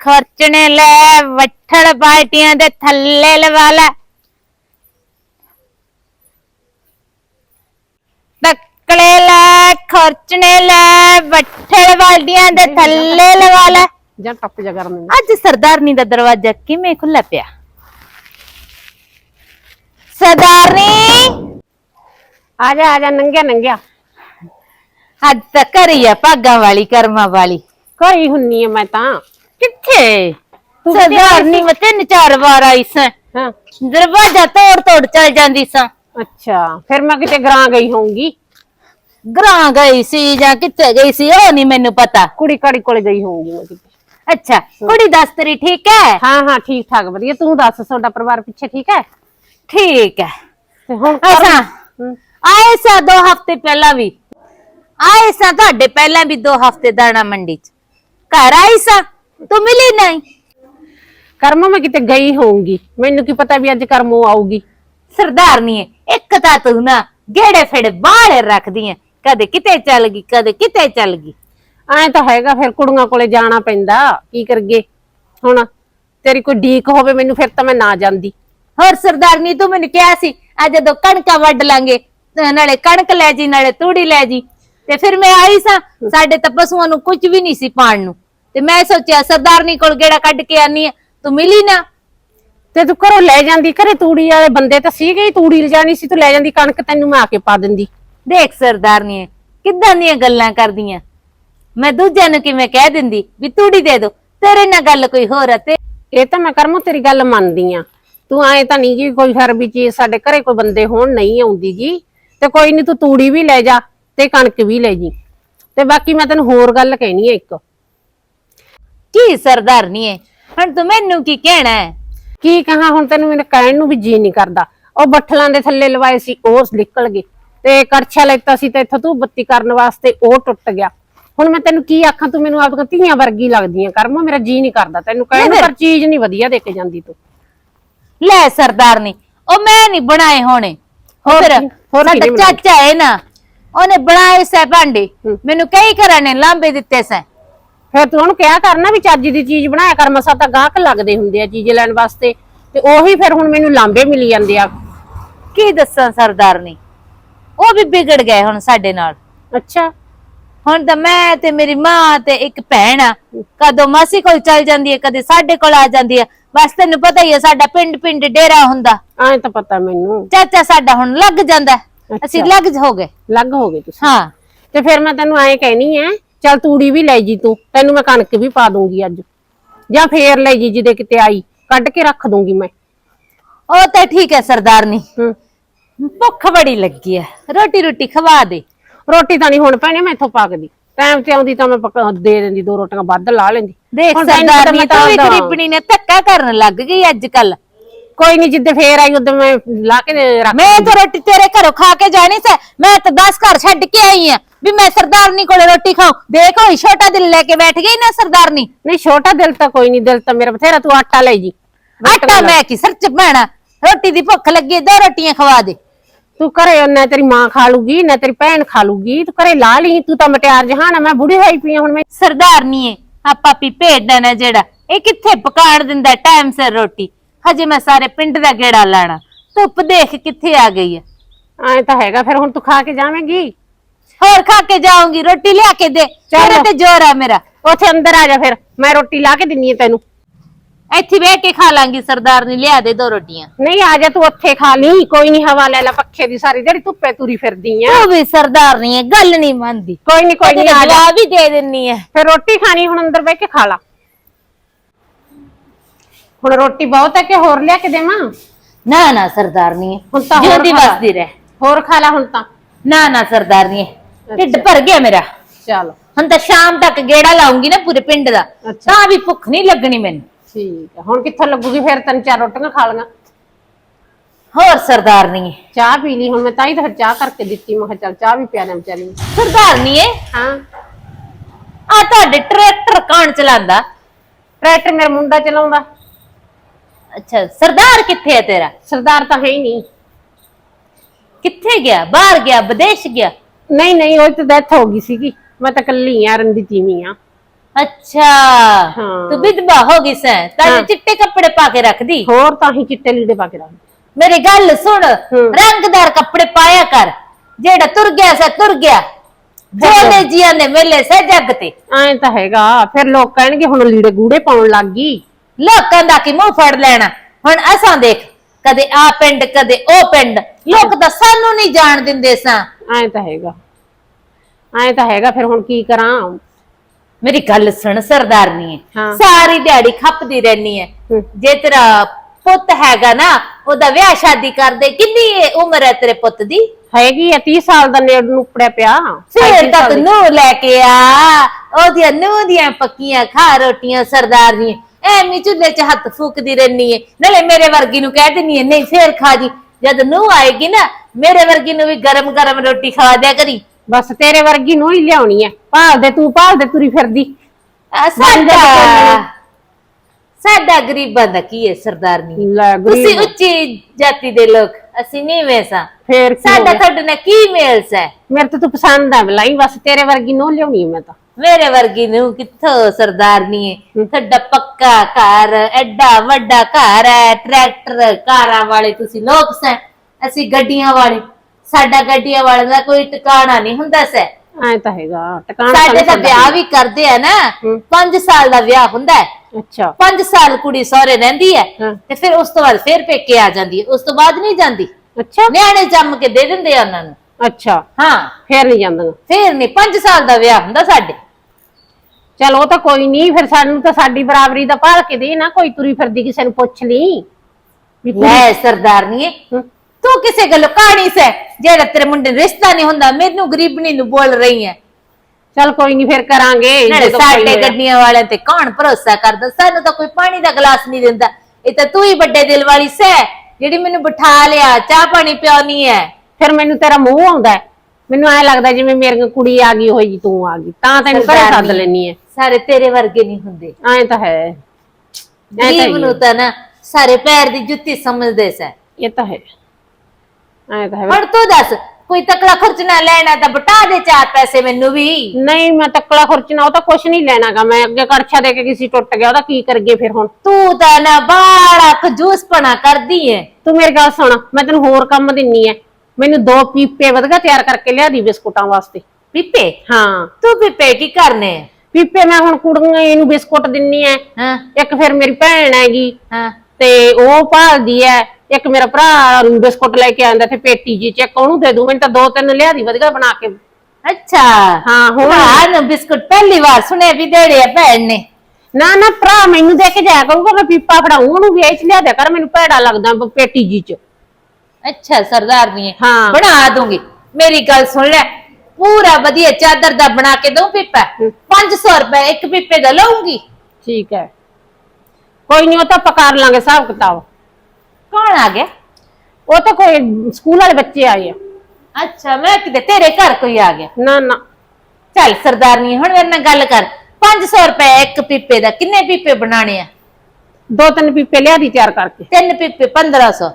ਖਰਚਣੇ ਲੈ ਵੱਠੜ ਬਾਟੀਆਂ ਦੇ ਥੱਲੇ ਲਵਾ ਲੈ। ਤੱਕੜੇ ਲੈ ਖਰਚਣੇ ਲੈ ਵੱਠੜ ਬਾਟੀਆਂ ਦੇ ਥੱਲੇ ਲਵਾ ਲੈ। ਜਾਂ ਟੱਪ ਜਾ ਕਰਨ ਅੱਜ ਸਰਦਾਰਨੀ ਦਾ ਦਰਵਾਜ਼ਾ ਕਿਵੇਂ ਖੁੱਲਾ ਪਿਆ? ਸਰਦਾਰਨੀ! ਆ ਜਾ ਆ ਜਾ ਨੰਗਿਆ ਨੰਗਿਆ। ਅੱਜ ਤਾਂ ਘਰੀ ਆ ਭਾਗਾਂ ਵਾਲੀ ਕਰਮਾਂ ਵਾਲੀ। ਕੋਈ ਹੁੰਨੀ ਆ ਮੈਂ ਤਾਂ। ਕਿੱਥੇ ਤੂੰ ਕਿੱਥੇ ਸਰਦਾਰਨੀ ਮੈਂ ਤਿੰਨ ਚਾਰ ਵਾਰ ਆਈ ਸਾਂ। ਹਾਂ। ਦਰਵਾਜ਼ਾ ਤੋੜ ਤੋੜ ਚੱਲ ਜਾਂਦੀ ਸਾਂ। ਅੱਛਾ ਫਿਰ ਮੈਂ ਕਿਤੇ ਗਰਾਂ ਗਈ ਹੋਊਂਗੀ। ਗਰਾਂ ਗਈ ਸੀ ਜਾਂ ਕਿੱਥੇ ਗਈ ਸੀ ਉਹ ਨਹੀਂ ਮੈਨੂੰ ਪਤਾ। ਕੁੜੀ ਕਾੜੀ ਕੋਲੇ ਗਈ ਹੋਊਂਗੀ ਮੈਂ ਕਿਤੇ। ਅੱਛਾ ਕੁੜੀ ਦੱਸ ਤੇਰੀ ਠੀਕ ਹੈ ਹਾਂ ਹਾਂ ਠੀਕ ਠਾਕ ਵਧੀਆ। ਤੂੰ ਦੱਸ ਤੁਹਾਡਾ ਪਰਿਵਾਰ ਪਿੱਛੇ ਠੀਕ ਹੈ ਠੀਕ ਹੈ ਤੇ ਹੁਣ ਕਰ- ਅੱਛਾ ਹਮ, ਆਏ ਸਾਂ ਦੋ ਹਫ਼ਤੇ ਪਹਿਲਾਂ ਵੀ। ਆਏ ਸਾਂ ਤੁਹਾਡੇ ਪਹਿਲਾਂ ਵੀ ਦੋ ਹਫ਼ਤੇ ਦਾਣਾ ਮੰਡੀ ਚ। ਘਰ ਆਈ ਸਾਂ? ਤੂੰ ਮਿਲੀ ਨਹੀਂ। ਕਰਮਾ ਮੈਂ ਕਿਤੇ ਗਈ ਹੋਊਂਗੀ। ਮੈਨੂੰ ਕੀ ਪਤਾ ਵੀ ਅੱਜ ਕਰਮੋ ਆਊਗੀ। ਸਰਦਾਰਨੀ ਹੈ ਇੱਕ ਤਾਂ ਤੂੰ ਨਾ ਗੇੜੇ ਫੇੜੇ ਬਾਹਲੇ ਰੱਖਦੀ ਹੈ ਕਦੇ ਕਿਤੇ ਚੱਲ ਗਈ ਕਦੇ ਕਿਤੇ ਚੱਲ ਗਈ। ਐਂ ਤਾਂ ਹੈਗਾ ਫਿਰ ਕੁੜੀਆਂ ਕੋਲੇ ਜਾਣਾ ਪੈਂਦਾ। ਕੀ ਕਰਗੇ? ਹੁਣ ਤੇਰੀ ਕੋਈ ਡੀਕ ਹੋਵੇ ਮੈਨੂੰ ਫਿਰ ਤਾਂ ਮੈਂ ਨਾ ਜਾਂਦੀ। ਹੋਰ ਸਰਦਾਰਨੀ ਤੂੰ ਮੈਨੂੰ ਕਿਹਾ ਸੀ ਅੱਜ ਜਦੋਂ ਕਣਕਾਂ ਵੱਢ ਲਾਂਗੇ ਤੇ ਨਾਲੇ ਕਣਕ ਲੈ ਜੀ ਨਾਲੇ ਤੂੜੀ ਲੈ ਜੀ। ਤੇ ਫਿਰ ਮੈਂ ਆਈ ਸਾਂ ਸਾਡੇ ਤਾਂ ਪਸ਼ੂਆਂ ਨੂੰ ਕੁਝ ਵੀ ਨਹੀਂ ਸੀ ਪਾਣ ਨੂੰ। ਤੇ ਮੈਂ ਸੋਚਿਆ ਸਰਦਾਰਨੀ ਕੋਲ ਗੇੜਾ ਕੱਢ ਕੇ ਆਨੀ ਆ ਤੂੰ ਮਿਲੀ ਨਾ? ਤੇ ਤੂੰ ਘਰੋਂ ਲੈ ਜਾਂਦੀ ਘਰੇ ਤੂੜੀ ਵਾਲੇ ਬੰਦੇ ਤਾਂ ਸੀਗੇ ਹੀ ਤੂੜੀ ਲਿਜਾਣੀ ਸੀ ਤੂੰ ਲੈ ਜਾਂਦੀ ਕਣਕ ਤੈਨੂੰ ਮੈਂ ਆ ਕੇ ਪਾ ਦਿੰਦੀ। ਦੇਖ ਸਰਦਾਰਨੀ ਕਿੱਦਾਂ ਦੀਆਂ ਗੱਲਾਂ ਕਰਦੀਆਂ? ਮੈਂ ਦੂਜਿਆਂ ਨੂੰ ਕਿਵੇਂ ਕਹਿ ਦਿੰਦੀ? ਵੀ ਤੂੜੀ ਦੇ ਦੋ ਤੇਰੇ ਨਾਲ ਗੱਲ ਕੋਈ ਹੋਰ ਆ ਤੇ ਇਹ ਤਾਂ ਮੈਂ ਕਰਮੋ ਤੇਰੀ ਗੱਲ ਮੰਨਦੀ ਆ। ਤੂੰ ਐਂ ਤਾਂ ਨਹੀਂ ਜੀ ਕੋਈ ਫਿਰ ਵੀ ਚੀਜ਼ ਸਾਡੇ ਘਰੇ ਕੋਈ ਬੰਦੇ ਹੋਣ ਨਹੀਂ ਆਉਂਦੀ ਜੀ। ਤੇ ਕੋਈ ਨਹੀਂ ਤੂੰ ਤੂੜੀ ਵੀ ਲੈ ਜਾ ਤੇ ਕਣਕ ਵੀ ਲੈ ਜੀ। ਤੇ ਬਾਕੀ ਮੈਂ ਤੈਨੂੰ ਹੋਰ ਗੱਲ ਕਹਿਣੀ ਆ ਇੱਕ। ਕੀ ਸਰਦਾਰਨੀ ਹੈ ਹੁਣ ਤੂੰ ਮੈਨੂੰ ਕੀ ਕਹਿਣਾ ਹੈ? ਕੀ ਕਹਾ ਹੁਣ ਤੈਨੂੰ ਮੈਨੂੰ ਕਹਿਣ ਨੂੰ ਵੀ ਜੀ ਨਹੀਂ ਕਰਦਾ। ਉਹ ਬੱਠਲਾਂ ਦੇ ਥੱਲੇ ਲਵਾਏ ਸੀ ਉਹ ਨਿਕਲ ਗਏ। ਤੇ ਕਰਛਾ ਲੈਤਾ ਸੀ ਤੇ ਇੱਥੋਂ ਤੂੰ ਬੱਤੀ ਕਰਨ ਵਾਸਤੇ ਉਹ ਟੁੱਟ ਗਿਆ। ਹੁਣ ਮੈਂ ਤੈਨੂੰ ਕੀ ਆਖਾਂ ਤੂੰ ਮੈਨੂੰ ਆਪਦੀਆਂ ਧੀਆਂ ਵਰਗੀ ਲੱਗਦੀ ਆ ਕਰਮੋ ਮੇਰਾ ਜੀ ਨਹੀਂ ਕਰਦਾ। ਤੈਨੂੰ ਕਹਿਣ ਨੂੰ ਪਰ ਚੀਜ਼ ਨਹੀਂ ਵਧੀਆ ਦੇ ਕੇ ਜਾਂਦੀ ਤੂੰ। ਲੈ ਸਰਦਾਰਨੀ ਉਹ ਮੈਂ ਨਹੀਂ ਬਣਾਏ ਹੋਣੇ। ਹੋਰ ਹੋਰ ਸਾਡਾ? ਚਾਚਾ ਹੈ ਨਾ ਉਹਨੇ ਬਣਾਏ ਸੈ ਭਾਂਡੇ। ਮੈਨੂੰ ਕਈ ਘਰਾਂ ਨੇ ਲਾਂਬੇ ਦਿੱਤੇ ਸੈ ਫਿਰ ਤੂੰ ਉਹਨੂੰ ਕਿਹਾ ਕਰਨਾ ਵੀ ਚੱਜ ਦੀ ਚੀਜ਼ ਬਣਾਇਆ ਕਰ ਮਸਾ ਤਾਂ ਗਾਹਕ ਲੱਗਦੇ ਹੁੰਦੇ ਆ ਚੀਜ਼ ਲੈਣ ਵਾਸਤੇ। ਤੇ ਉਹੀ ਫਿਰ ਹੁਣ ਮੈਨੂੰ ਲਾਂਬੇ ਮਿਲੀ ਜਾਂਦੇ ਆ। ਕੀ ਦੱਸਾਂ ਸਰਦਾਰਨੀ ਉਹ ਵੀ ਵਿਗੜ ਗਏ ਹੁਣ ਸਾਡੇ ਨਾਲ। ਅੱਛਾ। ਹੁਣ ਤਾਂ ਮੈਂ ਤੇ ਮੇਰੀ ਮਾਂ ਤੇ ਇੱਕ ਭੈਣ ਆ। ਕਦੋਂ ਮਾਸੀ ਕੋਲ ਚੱਲ ਜਾਂਦੀ ਹੈ ਕਦੇ ਸਾਡੇ ਕੋਲ ਆ ਜਾਂਦੀ ਹੈ। ਬਸ ਤੈਨੂੰ ਪਤਾ ਹੀ ਹੈ ਸਾਡਾ ਪਿੰਡ ਪਿੰਡ ਡੇਰਾ ਹੁੰਦਾ। ਐਂ ਤਾਂ ਪਤਾ ਮੈਨੂੰ। ਚਾਚਾ ਸਾਡਾ ਹੁਣ ਲੱਗ ਜਾਂਦਾ। ਹੈ। ਅਸੀਂ। ਲੱਗ ਹੋ ਗਏ। ਲੱਗ ਹੋ ਗਏ ਤੁਸੀਂ। ਹਾਂ। ਤੇ ਫਿਰ ਮੈਂ ਤੈਨੂੰ ਐਂ ਕਹਿਣੀ ਐ ਚੱਲ ਤੂੜੀ ਵੀ ਲੈ ਜੀ ਤੂੰ ਤੈਨੂੰ ਮੈਂ ਕਣਕ ਵੀ ਪਾ ਦੂੰਗੀ ਅੱਜ। ਜਾਂ ਫੇਰ ਲੈ ਜੀ ਜਿਹਦੇ ਕਿਤੇ ਆਈ ਕੱਢ ਕੇ ਰੱਖ ਦੂੰਗੀ ਮੈਂ। ਉਹ ਤਾਂ ਠੀਕ ਹੈ ਸਰਦਾਰਨੀ। ਹੂੰ। ਭੁੱਖ ਬੜੀ ਲੱਗੀ ਹੈ। ਰੋਟੀ ਰੋਟੀ ਖਵਾ ਦੇ। ਰੋਟੀ ਤਾਂ ਨਹੀਂ ਹੁਣ ਭੈਣੇ ਮੈਂ ਇੱਥੋਂ ਪੱਕਦੀ। ਟਾਈਮ ਤੇ ਆਉਂਦੀ ਤਾਂ ਮੈਂ ਪਕਾ ਦੇ ਦਿੰਦੀ ਦੋ ਰੋਟੀਆਂ ਵੱਧ ਲਾ ਲੈਂਦੀ। ਦੇਖ ਹੁਣ ਤੈਨੂੰ ਸਰਦਾਰਨੀ ਤਾਂ ਤੂੰ ਵੀ ਤਾਂ ਗਰੀਬਣੀ ਨੇ ਧੱਕਾ ਕਰਨ ਲੱਗ ਗਈ ਅੱਜ ਕੱਲ ਕੋਈ ਨਹੀਂ ਜਿੱਦੇ ਫੇਰ ਆਈ ਉਦੋਂ ਮੈਂ ਲਾ ਕੇ ਰੱਖ ਮੈਂ ਤਾਂ ਰੋਟੀ ਤੇਰੇ ਘਰੋਂ ਖਾ ਕੇ ਜਾਣੀ ਸੀ। ਮੈਂ ਤਾਂ 10 ਘਰ ਛੱਡ ਕੇ ਆਈ ਆ ਵੀ ਮੈਂ ਸਰਦਾਰਨੀ ਕੋਲੇ ਰੋਟੀ ਖਾਉ। ਦੇਖ ਹੋਈ ਛੋਟਾ ਦਿਲ ਲੈ ਕੇ ਬੈਠ ਗਈ ਨਾ ਸਰਦਾਰਨੀ। ਨਹੀਂ ਛੋਟਾ ਦਿਲ ਤਾਂ ਕੋਈ ਨਹੀਂ ਦਿਲ ਤਾਂ ਮੇਰਾ ਬਥੇਰਾ ਤੂੰ ਆਟਾ ਲੈ ਜੀ। ਆਟਾ ਮੈਂ ਕੀ ਸਰ ਚ ਪਾਣਾ? ਰੋਟੀ ਦੀ ਭੁੱਖ ਲੱਗੀ ਹੈ, ਦੋ ਰੋਟੀਆਂ ਖਵਾ ਦੇ। ਤੂੰ ਘਰੇ ਨਾ ਤੇਰੀ ਮਾਂ ਖਾ ਲੂਗੀ ਨਾ ਤੇਰੀ ਭੈਣ ਖਾ ਲੂਗੀ ਤੂੰ ਘਰੇ ਲਾ ਲਈ ਤੂੰ ਤਾਂ ਮਟਿਆਰ ਜਹਾਨ ਆ ਮੈਂ ਬੁੜੀ ਹੋਈ ਪਈ ਆਂ ਹੁਣ ਮੈਂ। ਸਰਦਾਰਨੀ ਏ ਆ ਪਾਪੀ ਭੇਡਾਂ ਨਾ ਜਿਹੜਾ ਇਹ ਕਿੱਥੇ ਪਕਾਣ ਦਿੰਦਾ ਟਾਈਮ ਸਿਰ ਰੋਟੀ? ਹਜੇ ਮੈਂ ਸਾਰੇ ਪਿੰਡ ਦਾ ਗੇੜਾ ਲਾਣਾ। ਧੁੱਪ ਦੇਖ ਕਿੱਥੇ ਆ ਗਈ ਹੈ। ਐਂ ਤਾਂ ਹੈਗਾ ਫਿਰ ਹੁਣ ਤੂੰ ਖਾ ਕੇ ਜਾਵੇਂਗੀ। ਹੋਰ ਖਾ ਕੇ ਜਾਊਂਗੀ ਰੋਟੀ ਲਿਆ ਕੇ ਦੇ। ਤੇਰੇ ਤੇ ਜ਼ੋਰ ਆ ਮੇਰਾ। ਉੱਥੇ ਅੰਦਰ ਆ ਜਾ ਫਿਰ ਮੈਂ ਰੋਟੀ ਲਾ ਕੇ ਦਿੰਨੀ ਆ ਤੈਨੂੰ। ਇੱਥੇ ਬਹਿ ਕੇ ਖਾ ਲਾਂਗੀ ਸਰਦਾਰਨੀ ਲਿਆ ਦੇ ਦੋ ਰੋਟੀਆਂ। ਨਹੀਂ ਆ ਜਾ ਤੂੰ ਉੱਥੇ ਖਾ ਲਈ ਕੋਈ ਨਹੀਂ ਹਵਾ ਲੈ ਲੈ ਪੱਖੇ ਦੀ ਸਾਰੀ ਜਿਹੜੀ ਧੁੱਪੇ ਤੁਰੀ ਫਿਰਦੀ ਆ। ਉਹ ਵੀ ਸਰਦਾਰਨੀ ਹੈ ਗੱਲ ਨਹੀਂ ਮੰਨਦੀ। ਕੋਈ ਨਹੀਂ ਕੋਈ ਨਹੀਂ ਆ ਜਾ। ਵੀ ਦੇ ਦਿੰਨੀ ਹੈ ਫਿਰ ਰੋਟੀ ਖਾਣੀ ਹੁਣ ਅੰਦਰ ਬਹਿ ਕੇ ਖਾ ਲਾ। ਹੁਣ ਰੋਟੀ ਬਹੁਤ ਹੈ ਕਿ ਹੋਰ ਲਿਆ ਕੇ ਦੇਵਾਂ? ਨਾ ਨਾ ਸਰਦਾਰਨੀ ਹੁਣ ਤਾਂ ਹੋਰ ਲਾ। ਵਸਦੀ ਰਹਿ। ਹੋਰ ਖਾ ਲਾ ਹੁਣ ਤਾਂ। ਨਾ ਨਾ ਸਰਦਾਰਨੀ ਹੈ ਢਿੱਡ ਭਰ ਗਿਆ ਮੇਰਾ। ਚਲ। ਹੁਣ ਤਾਂ ਸ਼ਾਮ ਤੱਕ ਗੇੜਾ ਲਾਉਂਗੀ ਨਾ ਪੂਰੇ ਪਿੰਡ ਦਾ। ਅੱਛਾ। ਤਾਂ ਵੀ ਭੁੱਖ ਨਹੀਂ ਲੱਗਣੀ ਮੈਨੂੰ। ਠੀਕ ਹੈ ਹੁਣ ਕਿੱਥੋਂ ਲੱਗੂਗੀ? ਫਿਰ ਤਿੰਨ ਚਾਰ ਰੋਟੀਆਂ ਖਾ ਲੀਆਂ। ਹੋਰ ਸਰਦਾਰਨੀ ਚਾਹ ਪੀ ਲਈ ਹੁਣ ਮੈਂ ਤਾਂ ਹੀ ਤਾਂ ਚਾਹ ਕਰਕੇ ਦਿੱਤੀ। ਮੈਂ ਕਿਹਾ ਚੱਲ ਚਾਹ ਵੀ ਪਿਆ ਲੈ ਵਿਚਾਰੀ ਨੂੰ। ਸਰਦਾਰਨੀ ਹੈ? ਹਾਂ। ਆ ਤੁਹਾਡੇ ਟਰੈਕਟਰ ਕੌਣ ਚਲਾਉਂਦਾ? ਟਰੈਕਟਰ ਮੇਰਾ ਮੁੰਡਾ ਚਲਾਉਂਦਾ। ਅੱਛਾ ਸਰਦਾਰ ਕਿੱਥੇ ਹੈ ਤੇਰਾ? ਸਰਦਾਰ ਤਾਂ ਹੈ ਹੀ ਨਹੀਂ। ਕਿੱਥੇ ਗਿਆ? ਬਾਹਰ ਗਿਆ? ਵਿਦੇਸ਼ ਗਿਆ? ਨਹੀਂ ਨਹੀਂ ਉਹ ਤਾਂ ਡੈਥ ਹੋ ਗਈ ਸੀਗੀ। ਮੈਂ ਤਾਂ ਕੱਲੀ ਆ ਰੰਦੀ ਤੀਵੀਂ ਆ ਅੱਛਾ। ਹਾਂ। ਤੂੰ ਵਿਧਵਾ ਹੋ ਗਈ ਸੈਂ। ਤਾਂ ਹਾਂ। ਚਿੱਟੇ ਕੱਪੜੇ ਪਾ ਕੇ ਰੱਖਦੀ। ਹੋਰ ਤਾਂ ਹੀ ਚਿੱਟੇ ਲੀੜੇ ਪਾ ਕੇ ਰੱਖ ਮੇਰੀ ਗੱਲ ਸੁਣ। ਰੰਗਦਾਰ ਕੱਪੜੇ ਪਾਇਆ ਕਰ। ਜਿਹੜਾ ਤੁਰ ਗਿਆ ਸਾ ਤੁਰ ਗਿਆ। ਜੋਨੇ ਜੀਆਂ ਨੇ ਮੇਲੇ ਸੇ ਜੱਗ ਤੇ। ਐਂ ਤਾਂ ਹੈਗਾ। ਫਿਰ ਲੋਕ ਕਹਿਣਗੇ ਹੁਣ ਲੀੜੇ ਗੂੜੇ ਪਾਉਣ ਲੱਗ ਗਈ। ਲੋਕਾਂ ਦਾ ਕੀ ਮੂੰਹ ਫੜ ਲੈਣਾ? ਹੁਣ ਅਸਾਂ ਦੇਖ ਕਦੇ ਆ ਪਿੰਡ ਕਦੇ ਉਹ ਪਿੰਡ। ਲੋਕ ਤਾਂ ਸਾਨੂੰ ਨਹੀਂ ਜਾਣ ਦਿੰਦੇ ਸਾਂ। ਐਂ ਤਾਂ ਹੈਗਾ। ਐਂ ਤਾਂ ਹੈਗਾ ਫਿਰ ਹੁਣ ਕੀ ਕਰਾਂ? ਮੇਰੀ ਗੱਲ ਸੁਣ ਸਰਦਾਰਨੀ। ਹਾਂ। ਸਾਰੀ ਦਿਹਾੜੀ ਖੱਪਦੀ ਰਹਿਨੀ ਹੈ ਹੂੰ। ਜੇ ਤੇਰਾ ਪੁੱਤ ਹੈਗਾ ਨਾ ਉਹਦਾ ਵਿਆਹ ਸ਼ਾਦੀ ਕਰਦੇ ਕਿੰਨੀ ਏ ਉਮਰ ਹੈ ਤੇਰੇ ਪੁੱਤ ਦੀ? ਹੈਗੀ ਆ 30 ਸਾਲ ਦਾ ਨੇੜ ਨੂੰ ਉੱਪੜਿਆ ਪਿਆ। ਫੇਰ ਤੱਕ ਨੂੰ ਲੈ ਕੇ ਆ। ਉਹਦੀਆਂ ਨੂੰਹ ਦੀਆਂ ਪੱਕੀਆਂ ਖਾ ਰੋਟੀਆਂ ਸਰਦਾਰਨੀ। ਐਵੇਂ ਚੁੱਲ੍ਹੇ 'ਚ ਹੱਥ ਫੂਕਦੀ ਰਹਿਨੀ ਏ। ਨਾਲੇ ਮੇਰੇ ਵਰਗੀ ਨੂੰ ਕਹਿ ਦਿੰਨੀ ਏ ਨਹੀਂ ਫੇਰ ਖਾ ਜੀ। ਜਦ ਨੂੰ ਆਏਗੀ ਨਾ ਮੇਰੇ ਵਰਗੀ ਨੂੰ ਵੀ ਗਰਮ ਗਰਮ ਰੋਟੀ ਖਵਾ ਦਿਆ ਕਰੀ। ਬਸ ਤੇਰੇ ਵਰਗੀ ਨੂੰ ਹੀ ਲਿਆਉਣੀ ਐ ਭਾਲ ਦੇ ਤੂੰ ਭਾਲ ਦੇ ਤੁਰੀ ਫਿਰਦੀ। ਆ ਸਾਡਾ ਸਾਡਾ ਗਰੀਬਾਂ ਦਾ ਕੀ ਹੈ ਸਰਦਾਰਨੀ? ਲੈ ਤੁਸੀਂ ਗਰੀਬ ਉੱਚੀ ਜਾਤੀ ਦੇ ਲੋਕ ਅਸੀਂ ਨੀਵੇਂ ਸਾਂ। ਫੇਰ ਕੀ ਹੋ ਸਾਡਾ ਗਿਆ? ਤੁਹਾਡੇ ਨਾਲ ਕੀ ਮੇਲ ਹੈ ਮੇਰੇ ਤੇ ਤੂੰ ਪਸੰਦ ਆ ਬਲਾਈ। ਬਸ ਤੇਰੇ ਵਰਗੀ ਨੂੰ ਲਿਆਉਣੀ ਐ ਮੈਂ ਤਾਂ। ਮੇਰੇ ਵਰਗੀ ਨੂੰ ਕਿੱਥੋਂ ਸਰਦਾਰਨੀ ਹੈ। ਤੁਹਾਡਾ ਪੱਕਾ ਘਰ ਐਡਾ ਵੱਡਾ ਘਰ ਹੈ ਟਰੈਕਟਰ ਕਾਰਾਂ ਵਾਲੇ ਤੁਸੀਂ ਲੋਕ ਸੈਂ ਅਸੀਂ ਗੱਡੀਆਂ ਵਾਲੇ। ਸਾਡਾ ਗੱਡੀਆਂ ਵਾਲੇ ਦਾ ਕੋਈ ਟਿਕਾਣਾ ਨਹੀਂ ਹੁੰਦਾ ਸੈ ਐਂ ਤਾਂ ਹੈਗਾ ਟਿਕਾਣਾ ਸਾਡੇ ਤਾਂ ਵਿਆਹ ਵੀ ਕਰਦੇ ਆ ਨਾ। ਹੂੰ। 5 ਸਾਲ ਦਾ ਵਿਆਹ ਹੁੰਦਾ ਹੈ। ਅੱਛਾ। 5 ਸਾਲ ਕੁੜੀ ਸਹੁਰੇ ਰਹਿੰਦੀ ਹੈ। ਹਾਂ। ਤੇ ਫਿਰ ਉਸ ਤੋਂ ਬਾਅਦ ਫਿਰ ਪੇਕੇ ਆ ਜਾਂਦੀ ਹੈ। ਉਸ ਤੋਂ ਬਾਅਦ ਨਹੀਂ ਜਾਂਦੀ। ਅੱਛਾ। ਨਿਆਣੇ ਜੰਮ ਕੇ ਦੇ ਦਿੰਦੇ ਆ ਉਹਨਾਂ ਨੂੰ। ਅੱਛਾ। ਹਾਂ। ਫੇਰ ਨਹੀਂ ਜਾਂਦੀਆਂ। ਫਿਰ ਨਹੀਂ। 5 ਸਾਲ ਦਾ ਵਿਆਹ ਹੁੰਦਾ ਸਾਡੇ। ਚਲ ਉਹ ਤਾਂ ਕੋਈ ਨਹੀਂ ਫਿਰ ਸਾਨੂੰ ਤਾਂ ਸਾਡੀ ਬਰਾਬਰੀ ਦਾ ਭਾਲ ਕੇ ਦੇ ਨਾ ਕੋਈ ਤੁਰੀ ਫਿਰਦੀ ਕਿਸੇ ਨੂੰ ਪੁੱਛ ਲਈ। ਵੀ ਕੁੜੀ- ਲੈ ਸਰਦਾਰਨੀਏ। ਤੂੰ ਕਿਸੇ ਗੱਲੋਂ ਕਹਾਣੀ ਸੈ? ਜਿਹੜਾ ਤੇਰੇ ਮੁੰਡੇ ਨੂੰ ਰਿਸ਼ਤਾ ਨਹੀਂ ਹੁੰਦਾ ਮੈਨੂੰ ਗਰੀਬਣੀ ਨੂੰ ਬੋਲ ਰਹੀ ਹੈ ਚੱਲ ਕੋਈ ਨਹੀਂ ਫਿਰ ਕਰਾਂਗੇ। ਨਾਲੇ ਜਦੋਂ ਕੋਈ ਸਾਡੇ ਹੋਇਆ। ਗੱਡੀਆਂ ਵਾਲਿਆਂ ਤੇ ਕੌਣ ਭਰੋਸਾ ਕਰਦਾ? ਸਾਨੂੰ ਤਾਂ ਕੋਈ ਪਾਣੀ ਦਾ ਗਲਾਸ ਨਹੀਂ ਦਿੰਦਾ। ਇਹ ਤਾਂ ਤੂੰ ਹੀ ਵੱਡੇ ਦਿਲ ਵਾਲੀ ਸੈ ਜਿਹੜੀ ਮੈਨੂੰ ਬਿਠਾ ਲਿਆ ਚਾਹ ਪਾਣੀ ਪਿਆਉਣੀ ਹੈ ਫਿਰ ਮੈਨੂੰ ਤੇਰਾ ਮੂੰਹ ਆਉਂਦਾ ਹੈ। ਮੈਨੂੰ ਐ ਲੱਗਦਾ ਜਿਵੇਂ ਮੇਰੀ ਕੁੜੀ ਆ ਗਈ ਹੋਈ ਤੂੰ ਆ ਗਈ। ਤਾਂ ਤੈਨੂੰ ਘਰੇ ਸੱਦ ਲੈਣੀ ਐ। ਸਾਰੇ ਤੇਰੇ ਵਰਗੇ ਨਹੀਂ ਹੁੰਦੇ। ਐਂ ਤਾਂ ਹੈ। ਐਂ ਤਾਂ ਨੂੰ। ਤਾਂ ਨਾ ਸਾਰੇ ਪੈਰ ਦੀ ਜੁੱਤੀ ਸਮਝਦੇ ਸੈ। ਇਹ ਤਾਂ ਹੈ। ਐਂ ਤਾਂ ਹੈ। ਹੁਣ ਤੂੰ ਦੱਸ ਕੋਈ ਤਕੜਾ ਖਰਚਣਾ ਲੈਣਾ ਤਾਂ ਬਟਾ ਦੇ ਚਾਰ ਪੈਸੇ ਮੈਨੂੰ ਵੀ। ਨਹੀਂ ਮੈਂ ਤੱਕਲਾ ਖਰਚਣਾ ਉਹ ਤਾਂ ਕੁਛ ਨਹੀਂ ਲੈਣਾਗਾ। ਮੈਂ ਅੱਗੇ ਕਰਛਾ ਦੇ ਕੇ ਕਿਸੇ ਟੁੱਟ ਗਿਆ ਉਹਦਾ ਕੀ ਕਰਗੇ ਫਿਰ ਹੁਣ? ਤੂੰ ਤਾਂ ਨਾ ਬਾੜਾ ਖਜੂਸ ਪਣਾ ਕਰਦੀ ਏ ਤੂੰ ਮੇਰੀ ਗੱਲ ਸੁਣ ਮੈਂ ਤੈਨੂੰ ਹੋਰ ਕੰਮ ਦਿੰਨੀ ਐ। ਮੈਨੂੰ ਦੋ ਪੀਪੇ ਵਧਗਾ ਤਿਆਰ ਕਰਕੇ ਲਿਆ ਦੀ ਬਿਸਕੁਟਾਂ ਵਾਸਤੇ। ਪੀਪੇ? ਹਾਂ। ਤੂੰ ਪੀਪੇ ਕੀ ਕਰਨੇ ਆ? ਪੀਪੇ ਮੈਂ ਹੁਣ ਕੁੜੀਆਂ ਇਹਨੂੰ ਬਿਸਕੁਟ ਦਿੰਨੀ ਐ ਹਾਂ। ਇੱਕ ਫਿਰ ਮੇਰੀ ਭੈਣ ਹੈਗੀ। ਹਾਂ। ਤੇ ਉਹ ਭਾਲਦੀ ਐ ਇੱਕ ਮੇਰਾ ਭਰਾ ਬਿਸਕੁਟ ਲੈ ਕੇ ਆਂਦਾ ਤੇ ਪੇਟੀ ਜੀ ਚ ਇੱਕ ਉਹਨੂੰ ਦੇ ਦੂੰ। ਮੈਨੂੰ ਤਾਂ ਦੋ ਤਿੰਨ ਲਿਆ ਦੀ ਵਧੀਆ ਬਣਾ ਕੇ। ਅੱਛਾ। ਹਾਂ ਹੁਣ ਭਰਾ ਨੂੰ ਬਿਸਕੁਟ ਪਹਿਲੀ ਵਾਰ ਸੁਣੇ ਵੀ ਦੇੜੇ ਆ ਭੈਣ ਨੇ। ਨਾ ਨਾ ਭਰਾ ਮੈਨੂੰ ਦੇ ਕੇ ਜਾਇਆ ਕਰੂਗਾ। ਮੈਂ ਪੀਪਾ ਫੜਾਉਂ ਉਹਨੂੰ ਵੇਚ ਲਿਆ ਦਿਆ ਕਰ। ਮੈਨੂੰ ਭੈੜਾ ਲੱਗਦਾ ਪੇਟੀ ਜੀ ਚ। ਅੱਛਾ ਸਰਦਾਰਨੀ ਹੈ। ਹਾਂ। ਬਣਾ ਦੂੰਗੀ। ਮੇਰੀ ਗੱਲ ਸੁਣ ਲੈ। ਪੂਰਾ ਵਧੀਆ ਚਾਦਰ ਦਾ ਬਣਾ ਕੇ ਦਊਂ ਪੀਪਾ। 500 ਰੁਪਏ ਇੱਕ ਪੀਪੇ ਦਾ ਲਵਾਂਗੀ ਠੀਕ ਹੈ। ਕੋਈ ਨਹੀਂ ਉਹ ਤਾਂ ਆਪਾਂ ਕਰ ਲਾਂਗੇ ਹਿਸਾਬ ਕਿਤਾਬ। ਕੌਣ ਆ ਗਿਆ? ਉਹ ਤਾਂ ਕੋਈ ਸਕੂਲ ਵਾਲੇ ਬੱਚੇ ਆਏ ਆ। ਅੱਛਾ ਮੈਂ ਕਿਤੇ ਤੇਰੇ ਘਰ ਕੋਈ ਆ ਗਿਆ। ਨਾ ਨਾ। ਚੱਲ ਸਰਦਾਰਨੀ ਹੁਣ ਮੇਰੇ ਨਾਲ ਗੱਲ ਕਰ। 500 ਰੁਪਏ ਇੱਕ ਪੀਪੇ ਦਾ ਕਿੰਨੇ ਪੀਪੇ ਬਣਾਣੇ ਆ? ਦੋ ਤਿੰਨ ਪੀਪੇ ਲਿਆ ਦੀ ਤਿਆਰ ਕਰਕੇ। ਤਿੰਨ ਪੀਪੇ 1500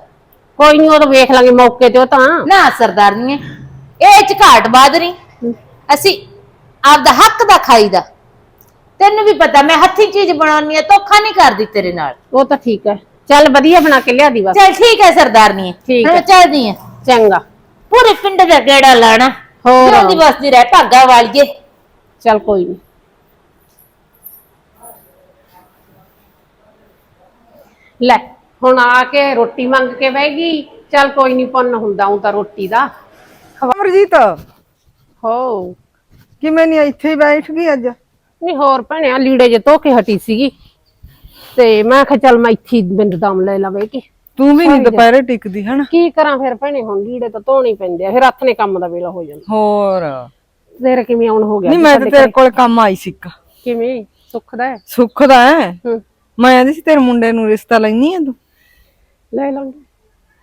ਕੋਈ ਨਹੀਂ ਉਹ ਤਾਂ ਵੇਖ ਲਾਂਗੇ ਮੌਕੇ ਤੇ ਉਹ ਤਾਂ। ਨਾ ਸਰਦਾਰਨੀ ਇਹ ਚ ਘਾਟ ਬਾਦ ਨਹੀਂ ਅਸੀਂ ਆਪਦਾ ਹੱਕ ਦਾ ਖਾਈਦਾ। ਤੈਨੂੰ ਵੀ ਪਤਾ ਮੈਂ ਹੱਥੀਂ ਚੀਜ਼ ਬਣਾਉਣੀ ਆ ਧੋਖਾ ਨਹੀਂ ਕਰਦੀ ਤੇਰੇ ਨਾਲ। ਉਹ ਤਾਂ ਠੀਕ ਹੈ ਚੱਲ ਵਧੀਆ ਬਣਾ ਕੇ ਲਿਆ ਦੀ ਬਸ। ਚੱਲ ਠੀਕ ਹੈ ਸਰਦਾਰਨੀ ਠੀਕ ਹੈ। ਮੈਂ ਚੱਲਦੀ ਆ। ਚੰਗਾ। ਪੂਰੇ ਪਿੰਡ ਦਾ ਗੇੜਾ ਲਾਣਾ। ਹੋਰ। ਜਿਉਂਦੀ ਵਸਦੀ ਰਹਿ ਭਾਗਾ ਵਾਲੀਏ। ਚੱਲ ਕੋਈ ਨਹੀਂ ਲੈ। ਹੁਣ ਆ ਕੇ ਰੋਟੀ ਮੰਗ ਕੇ ਬਹਿ ਗਈ। ਚੱਲ ਕੋਈ ਨਹੀਂ ਪੁੰਨ ਹੁੰਦਾ ਉਹ ਤਾਂ ਰੋਟੀ ਦਾ। ਅਮਰਜੀਤ। ਹੋ। ਕਿਵੇਂ ਨਹੀਂ ਇੱਥੇ ਹੀ ਬੈਠ ਗਈ ਅੱਜ? ਨਹੀਂ ਹੋਰ ਭੈਣਿਆ ਲੀੜੇ ਜੇ ਧੋ ਕੇ ਹਟੀ ਸੀਗੀ। ਤੇ ਮੈਂ ਕਿਹਾ ਚੱਲ ਮੈਂ ਇੱਥੇ ਬਿੰਦ ਦਮ ਲੈ ਲਵੇ ਕਿ। ਤੂੰ ਵੀ ਨਹੀਂ ਦੁਪਹਿਰੇ ਟਿਕਦੀ ਹਨਾ? ਕੀ ਕਰਾਂ ਫਿਰ ਭੈਣੇ ਹੁਣ ਲੀੜੇ ਤਾਂ ਧੋਣੇ ਪੈਂਦੇ ਆ। ਫਿਰ ਹੱਥ ਨੇ ਕੰਮ ਦਾ ਵੇਲਾ ਹੋ ਜਾਂਦਾ। ਹੋਰ। ਤੇਰੇ ਕਿਵੇਂ ਆਉਣ ਹੋ ਗਿਆ ਨਹੀਂ ਮੈਂ ਤਾਂ ਤੇਰੇ? ਕੋਲ ਕੰਮ ਆਈ ਸੀ ਇੱਕ। ਕਿਵੇਂ? ਸੁੱਖ ਦਾ ਹੈ? ਸੁੱਖ ਦਾ ਹੂੰ? ਮੈਂ ਆਂਦੀ ਸੀ ਤੇਰੇ ਮੁੰਡੇ ਨੂੰ ਰਿਸ਼ਤਾ ਲੈਣੀ ਆ ਤੂੰ? ਲੈ ਲਾਂਗੇ।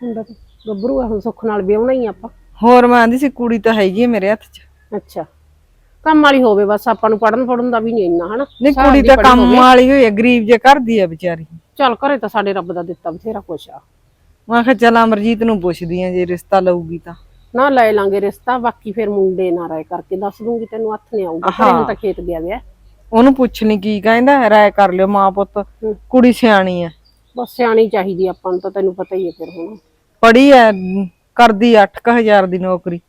ਹੁੰਦਾ ਤਾਂ ਗੱਭਰੂ ਆ ਹੁਣ ਸੁੱਖ ਨਾਲ ਵਿਆਹਣਾ ਹੀ ਆਪਾਂ। ਹੋਰ ਮੈਂ ਆਂਦੀ ਸੀ ਕੁੜੀ ਤਾਂ ਹੈਗੀ ਆ ਮੇਰੇ ਹੱਥ 'ਚ। ਅੱਛਾ। ਕੰਮ ਵਾਲੀ ਹੋਵੇ ਬਸ ਆਪਾਂ ਨੂੰ ਪੜਨ ਪੜਨ ਦਾ ਵੀ ਨਹੀਂ ਇੰਨਾ ਹਨਾ? ਨਹੀਂ ਕੁੜੀ ਤਾਂ ਪੜ੍ਹੀ ਕੰਮ ਹੋਵੇ। ਵਾਲੀ ਹੋਈ ਆ ਗਰੀਬ ਜੇ ਕਰਦੀ ਆ ਵਿਚਾਰੀ। ਚੱਲ ਘਰੇ ਤਾਂ ਸਾਡੇ ਰੱਬ ਦਾ ਦਿੱਤਾ ਬਥੇਰਾ ਕੁਛ ਆ। ਮੈਂ ਕਿਹਾ ਚੱਲ ਅਮਰਜੀਤ ਨੂੰ ਪੁੱਛਦੀ ਆ ਜੇ ਰਿਸ਼ਤਾ ਲਊਗੀ ਤਾਂ। ਨਾ ਲੈ ਲਾਂਗੇ ਰਿਸ਼ਤਾ ਬਾਕੀ ਫਿਰ ਮੁੰਡੇ ਨਾ ਰਾਏ ਕਰਕੇ ਦੱਸ ਦੂੰਗੀ ਤੈਨੂੰ ਹੱਥ ਨੇ ਆਊਗਾ। ਘਰੇ ਹੁਣ ਤਾਂ ਖੇਤ ਗਿਆ ਵਿਆ। ਉਹਨੂੰ ਪੁੱਛ ਲਈ ਕੀ ਕਹਿੰਦਾ ਰਾਏ ਕਰ ਲਿਓ ਮਾਂ ਪੁੱਤ ਕੁੜੀ ਸਿਆਣੀ ਐ ਬਸ ਸਿਆਣੀ ਚਾਹੀਦੀ ਆਪਾਂ ਨੂੰ ਤਾਂ ਤੈਨੂੰ ਪਤਾ ਹੀ ਹੈ ਫਿਰ ਹੁਣ। ਪੜੀ ਐ ਕਰਦੀ 8000 ਦੀ ਨੌਕਰੀ।